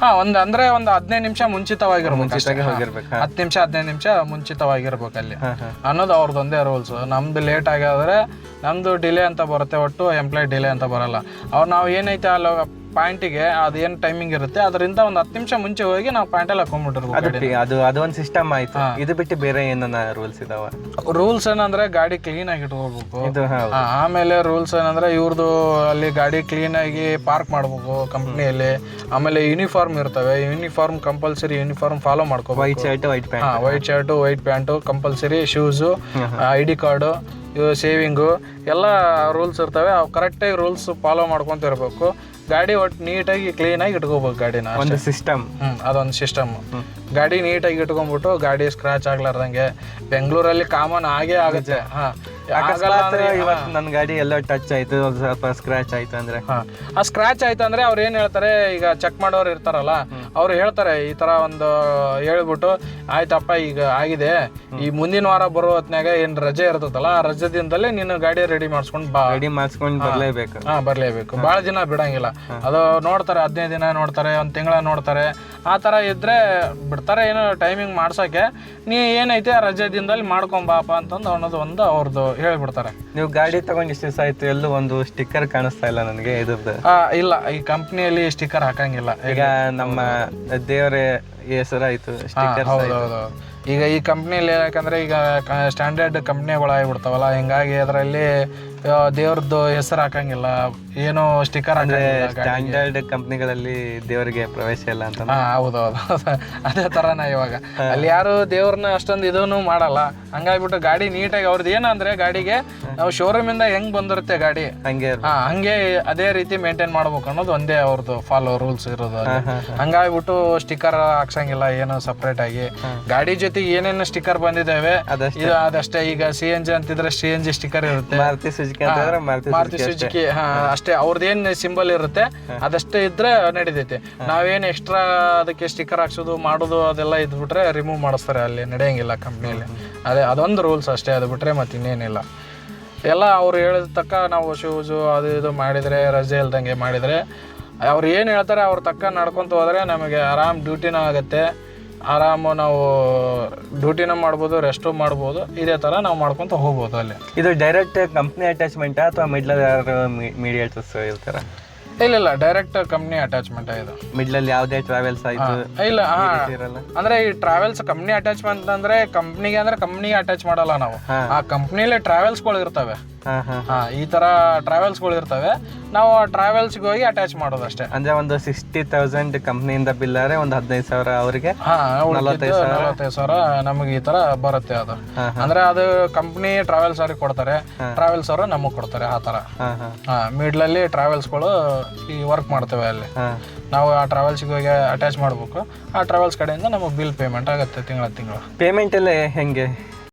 ಹಾ ಒಂದ್ ಅಂದ್ರೆ ಒಂದು ಹದಿನೈದು ನಿಮಿಷ ಮುಂಚಿತವಾಗಿರ್ಬೇಕು. ಮುಂಚಿತವಾಗಿ ಹೋಗಿರ್ಬೇಕು. ಹತ್ತು ನಿಮಿಷ ಹದಿನೈದು ನಿಮಿಷ ಮುಂಚಿತವಾಗಿರ್ಬೇಕು ಅಲ್ಲಿ. ಅನ್ನೋದು ಅವ್ರದ್ದೊಂದೇ ರೂಲ್ಸ್ ನಮ್ದು ಲೇಟ್ ಆಗ್ಯಾದ್ರೆ ನಮ್ದು ಡಿಲೇ ಅಂತ ಬರುತ್ತೆ ಒಟ್ಟು ಎಂಪ್ಲಾಯ್ ಡಿಲೇ ಅಂತ ಬರಲ್ಲ ಅವ್ರು ನಾವು ಏನೈತೆ ಅಲ್ಲಿ ಪಾಯಿಂಟಿಗೆ ಅದು ಏನು ಟೈಮಿಂಗ್ ಇರುತ್ತೆ ಅದರಿಂದ ಒಂದು ಹತ್ತು ನಿಮಿಷ ಮುಂಚೆ ಹೋಗಿ ನಾವು ಪಾಯಿಂಟಲ್ಲಿ ಎಲ್ಲ ಅದು ಅದೊಂದು ಸಿಸ್ಟಮ್ ಆಯ್ತು. ಇದು ಬಿಟ್ಟು ಬೇರೆ ಏನನ್ನ ರೂಲ್ಸ್ ಇದಾವ? ರೂಲ್ಸ್ ಏನಂದ್ರೆ ಗಾಡಿ ಕ್ಲೀನ್ ಆಗಿ ಇಟ್ಕೋಬೇಕು ಇದು ಆಮೇಲೆ ರೂಲ್ಸ್ ಏನಂದ್ರೆ ಇವ್ರದ್ದು ಅಲ್ಲಿ ಗಾಡಿ ಕ್ಲೀನ್ ಆಗಿ ಪಾರ್ಕ್ ಮಾಡ್ಬೇಕು ಕಂಪ್ನಿಯಲ್ಲಿ ಆಮೇಲೆ ಯೂನಿಫಾರ್ಮ್ ಇರ್ತವೆ ಯೂನಿಫಾರ್ಮ್ ಕಂಪಲ್ಸರಿ ಯೂನಿಫಾರ್ಮ್ ಫಾಲೋ ಮಾಡ್ಕೋಬೇಕು. White shirt white pant white shirt white pant compulsory shoes I D card ಇವು ಸೇವಿಂಗು ಎಲ್ಲ ರೂಲ್ಸ್ ಇರ್ತವೆ. ಅವು ಕರೆಕ್ಟಾಗಿ ರೂಲ್ಸ್ ಫಾಲೋ ಮಾಡ್ಕೊಂತ ಇರಬೇಕು ಗಾಡಿ ಒಟ್ಟು ನೀಟಾಗಿ ಕ್ಲೀನಾಗಿ ಇಟ್ಕೋಬೇಕು ಗಾಡಿನ ಒಂದು ಸಿಸ್ಟಮ್ ಹ್ಞೂ ಅದೊಂದು ಸಿಸ್ಟಮ್ ಗಾಡಿ ನೀಟಾಗಿ ಇಟ್ಕೊಂಡ್ಬಿಟ್ಟು ಗಾಡಿ ಸ್ಕ್ರಾಚ್ ಆಗ್ಲಾರ್ದಂಗೆ ಬೆಂಗಳೂರಲ್ಲಿ ಕಾಮನ್ ಆಗೇ ಆಗುತ್ತೆ. ಹಾ. ಇವತ್ತು ನನ್ನ ಗಾಡಿ ಎಲ್ಲ ಟಚ್ ಆಯ್ತು ಒಂದ್ ಸ್ವಲ್ಪ ಸ್ಕ್ರಾಚ್ ಆಯ್ತು ಅಂದ್ರೆ. ಹಾ. ಆ ಸ್ಕ್ರಾಚ್ ಆಯ್ತು ಅಂದ್ರೆ ಅವ್ರು ಏನ್ ಹೇಳ್ತಾರೆ ಈಗ ಚೆಕ್ ಮಾಡೋರು ಇರ್ತಾರಲ್ಲ ಅವ್ರು ಹೇಳ್ತಾರೆ ಈ ತರ ಒಂದು ಹೇಳ್ಬಿಟ್ಟು ಆಯ್ತಪ್ಪ ಈಗ ಆಗಿದೆ. ಈ ಮುಂದಿನ ವಾರ ಬರೋ ಹೊತ್ನ್ಯಾಗ ಏನ್ ರಜೆ ಇರ್ತದಲ್ಲ ಆ ರಜೆ ದಿನದಲ್ಲೇ ನೀನು ಗಾಡಿ ರೆಡಿ ಮಾಡಿಸ್ಕೊಂಡು ಬಾ. ರೆಡಿ ಮಾಡಿಸ್ಕೊಂಡು ಬರ್ಲೇಬೇಕು. ಹಾ ಬರ್ಲೇಬೇಕು. ಬಹಳ ದಿನ ಬಿಡಂಗಿಲ್ಲ. ಅದು ನೋಡ್ತಾರೆ ಹದಿನೈದು ದಿನ ನೋಡ್ತಾರೆ ಒಂದ್ ತಿಂಗಳ ನೋಡ್ತಾರೆ. ಆ ತರ ಇದ್ರೆ ಬಿಡ್ತಾರೆ ಏನೋ ಟೈಮಿಂಗ್ ಮಾಡ್ಸೋಕೆ. ನೀ ಏನೈತೆ ಆ ರಜೆ ದಿನದಲ್ಲಿ ಮಾಡ್ಕೊಂಬಾಪ ಅಂತಂದು ಅನ್ನೋದು ಒಂದು ಅವ್ರದ್ದು ಹೇಳ್ಬಿಡ್ತಾರೆ. ನೀವು ಗಾಡಿ ತಗೊಂಡು ಇಷ್ಟು ದಿವಸ ಆಯ್ತು ಎಲ್ಲೂ ಒಂದು ಸ್ಟಿಕ್ಕರ್ ಕಾಣಿಸ್ತಾ ಇಲ್ಲ ನನಗೆ ಇದ್ರದ್ದು. ಇಲ್ಲ ಈ ಕಂಪ್ನಿಯಲ್ಲಿ ಸ್ಟಿಕ್ಕರ್ ಹಾಕಂಗಿಲ್ಲ. ಈಗ ನಮ್ಮ ದೇವರ ಹೆಸರಾಯ್ತು ಆಯ್ತು. ಸ್ಟಿಕ್ಕರ್. ಈಗ ಈ ಕಂಪ್ನಿಯಲ್ಲಿ ಯಾಕಂದ್ರೆ ಈಗ ಸ್ಟ್ಯಾಂಡರ್ಡ್ ಕಂಪ್ನಿಗಳು ಆಗಿಬಿಡ್ತಾವಲ್ಲ ಹಿಂಗಾಗಿ ಅದರಲ್ಲಿ ದೇವ್ರದ್ದು ಹೆಸರು ಹಾಕಂಗಿಲ್ಲ. ಏನೋ ಸ್ಟಿಕ್ಕರ್ ಸ್ಟ್ಯಾಂಡರ್ಡ್ ಕಂಪ್ನಿಗಳಲ್ಲಿ ದೇವರಿಗೆ ಪ್ರವೇಶ ಇಲ್ಲ ಅಂತ ಹೌದೌದು. ಅದೇ ತರನ ಇವಾಗ. ಅಲ್ಲಿ ಯಾರು ದೇವ್ರನ್ನ ಅಷ್ಟೊಂದು ಇದನ್ನು ಮಾಡಲ್ಲ. ಹಂಗಾಗ್ಬಿಟ್ಟು ಗಾಡಿ ನೀಟಾಗಿ ಅವ್ರದ್ದು ಏನಂದ್ರೆ ಗಾಡಿಗೆ ನಾವು ಶೋರೂಮ್ ಇಂದ ಹೆಂಗ್ ಬಂದಿರುತ್ತೆ ಗಾಡಿ? ಹಂಗೆ ಹಂಗೆ ಅದೇ ರೀತಿ ಮೇಂಟೈನ್ ಮಾಡ್ಬೇಕು ಅನ್ನೋದು ಒಂದೇ ಅವ್ರದ್ದು ಫಾಲೋ ರೂಲ್ಸ್ ಇರೋದು. ಹಂಗಾಗ್ಬಿಟ್ಟು ಸ್ಟಿಕ್ಕರ್ ಹಾಕ್ಸಂಗಿಲ್ಲ ಏನು ಸಪ್ರೇಟ್ ಆಗಿ. ಗಾಡಿ ಜೊತೆಗೆ ಏನೇನು ಸ್ಟಿಕ್ಕರ್ ಬಂದಿದ್ದಾವೆ ಅದಷ್ಟೇ. ಈಗ ಸಿ ಎನ್ ಜಿ ಅಂತಿದ್ರೆ ಸಿ ಎನ್ ಜಿ ಸ್ಟಿಕ್ಕರ್ ಇರುತ್ತೆ. ಸುಜುಕಿ ಅಂತಂದ್ರೆ ಮಾರುತಿ ಮಾರುತಿ ಸುಜುಕಿ ಅಷ್ಟೇ. ಸುಜುಕಿ ಹಾ ಅಷ್ಟೇ. ಅವ್ರದ್ದೇನ್ ಸಿಂಬಲ್ ಇರುತ್ತೆ ಅದಷ್ಟೇ ಇದ್ರೆ ನಡೀತೈತೆ. ನಾವೇನ್ ಎಕ್ಸ್ಟ್ರಾ ಅದಕ್ಕೆ ಸ್ಟಿಕ್ಕರ್ ಹಾಕ್ಸೋದು ಮಾಡೋದು ಅದೆಲ್ಲ ಇದ್ಬಿಟ್ರೆ ರಿಮೂವ್ ಮಾಡಿಸ್ತಾರೆ ಅಲ್ಲಿ ನಡೆಯಂಗಿಲ್ಲ ಕಂಪ್ನಿಯಲ್ಲಿ ಅದೇ ಅದೊಂದು ರೂಲ್ಸ್ ಅಷ್ಟೇ ಅದು ಬಿಟ್ರೆ ಮತ್ತೆ ಇನ್ನೇನಿಲ್ಲ ಎಲ್ಲ ಅವ್ರು ಹೇಳಿದ ತಕ್ಕ ನಾವು ಶೂಸು ಅದು ಇದು ಮಾಡಿದರೆ ರಜೆ ಇಲ್ದಂಗೆ ಮಾಡಿದರೆ ಅವ್ರು ಏನು ಹೇಳ್ತಾರೆ ಅವ್ರ ತಕ್ಕ ನಡ್ಕೊಂತ ಹೋದರೆ ನಮಗೆ ಆರಾಮ್ ಡ್ಯೂಟಿನೂ ಆಗುತ್ತೆ. ಆರಾಮು ನಾವು ಡ್ಯೂಟಿನೂ ಮಾಡ್ಬೋದು ರೆಸ್ಟು ಮಾಡ್ಬೋದು ಇದೇ ಥರ ನಾವು ಮಾಡ್ಕೊತ ಹೋಗ್ಬೋದು ಅಲ್ಲಿ. ಇದು ಡೈರೆಕ್ಟ್ ಕಂಪ್ನಿ ಅಟ್ಯಾಚ್ಮೆಂಟ್ ಅಥವಾ ಮಿಡ್ಲ್ ಯಾರು ಮೀಡಿಯೇಟರ್ಸ್ ಇರ್ತಾರ? ಇಲ್ಲ ಇಲ್ಲ ಡೈರೆಕ್ಟ್ ಕಂಪ್ನಿ ಅಟ್ಯಾಚ್ಮೆಂಟ್ ಇದು. ಮಿಡ್ಲಲ್ಲಿ ಯಾವುದೇ ಟ್ರಾವೆಲ್ಸ್ ಆಯ್ತು ಇಲ್ಲ ಅಂದ್ರೆ ಈ ಟ್ರಾವೆಲ್ಸ್ ಕಂಪ್ನಿ ಅಟ್ಯಾಚ್ಮೆಂಟ್ ಅಂದ್ರೆ ಕಂಪ್ನಿಗೆ ಅಂದ್ರೆ ಕಂಪ್ನಿಗೆ ಅಟ್ಯಾಚ್ ಮಾಡಲ್ಲ ನಾವು. ಆ ಕಂಪ್ನಿಲಿ ಟ್ರಾವೆಲ್ಸ್ಗಳು ಇರ್ತವೆ. ಹಾ ಈ ತರ ಟ್ರಾವೆಲ್ಸ್ಗಳು ಇರ್ತವೆ. ನಾವು ಟ್ರಾವೆಲ್ಸ್ ಹೋಗಿ ಅಟ್ಯಾಚ್ ಮಾಡೋದು ಅಷ್ಟೇ ಅಂದ್ರೆ ಒಂದು ಸಿಕ್ಸ್ಟಿ ತೌಸಂಡ್ ಕಂಪ್ನಿಯಿಂದ ಬಿಲ್ ಆದ್ರೆ ಒಂದು ಹದಿನೈದು ಸಾವಿರ ಅವರಿಗೆ. ನಲವತ್ತೈದು ಸಾವಿರ. ನಮಗೆ ಈ ತರ ಬರುತ್ತೆ ಅದು. ಅಂದ್ರೆ ಅದು ಕಂಪ್ನಿ ಟ್ರಾವೆಲ್ಸ್ ಅವ್ರಿಗೆ ಕೊಡ್ತಾರೆ. ಟ್ರಾವೆಲ್ಸ್ ಅವರು ನಮಗ್ ಕೊಡ್ತಾರೆ ಆ ತರ. ಹಾ ಅಲ್ಲಿ ಟ್ರಾವೆಲ್ಸ್ಗಳು ಈ ವರ್ಕ್ ಮಾಡ್ತೇವೆ ಅಲ್ಲಿ. ನಾವು ಆ ಟ್ರಾವೆಲ್ಸ್ ಹೋಗಿ ಅಟ್ಯಾಚ್ ಮಾಡ್ಬೇಕು. ಆ ಟ್ರಾವೆಲ್ಸ್ ಕಡೆಯಿಂದ ನಮಗೆ ಬಿಲ್ ಪೇಮೆಂಟ್ ಆಗುತ್ತೆ ತಿಂಗಳ ತಿಂಗಳು. ಪೇಮೆಂಟ್ ಎಲ್ಲ ಹೆಂಗೆ?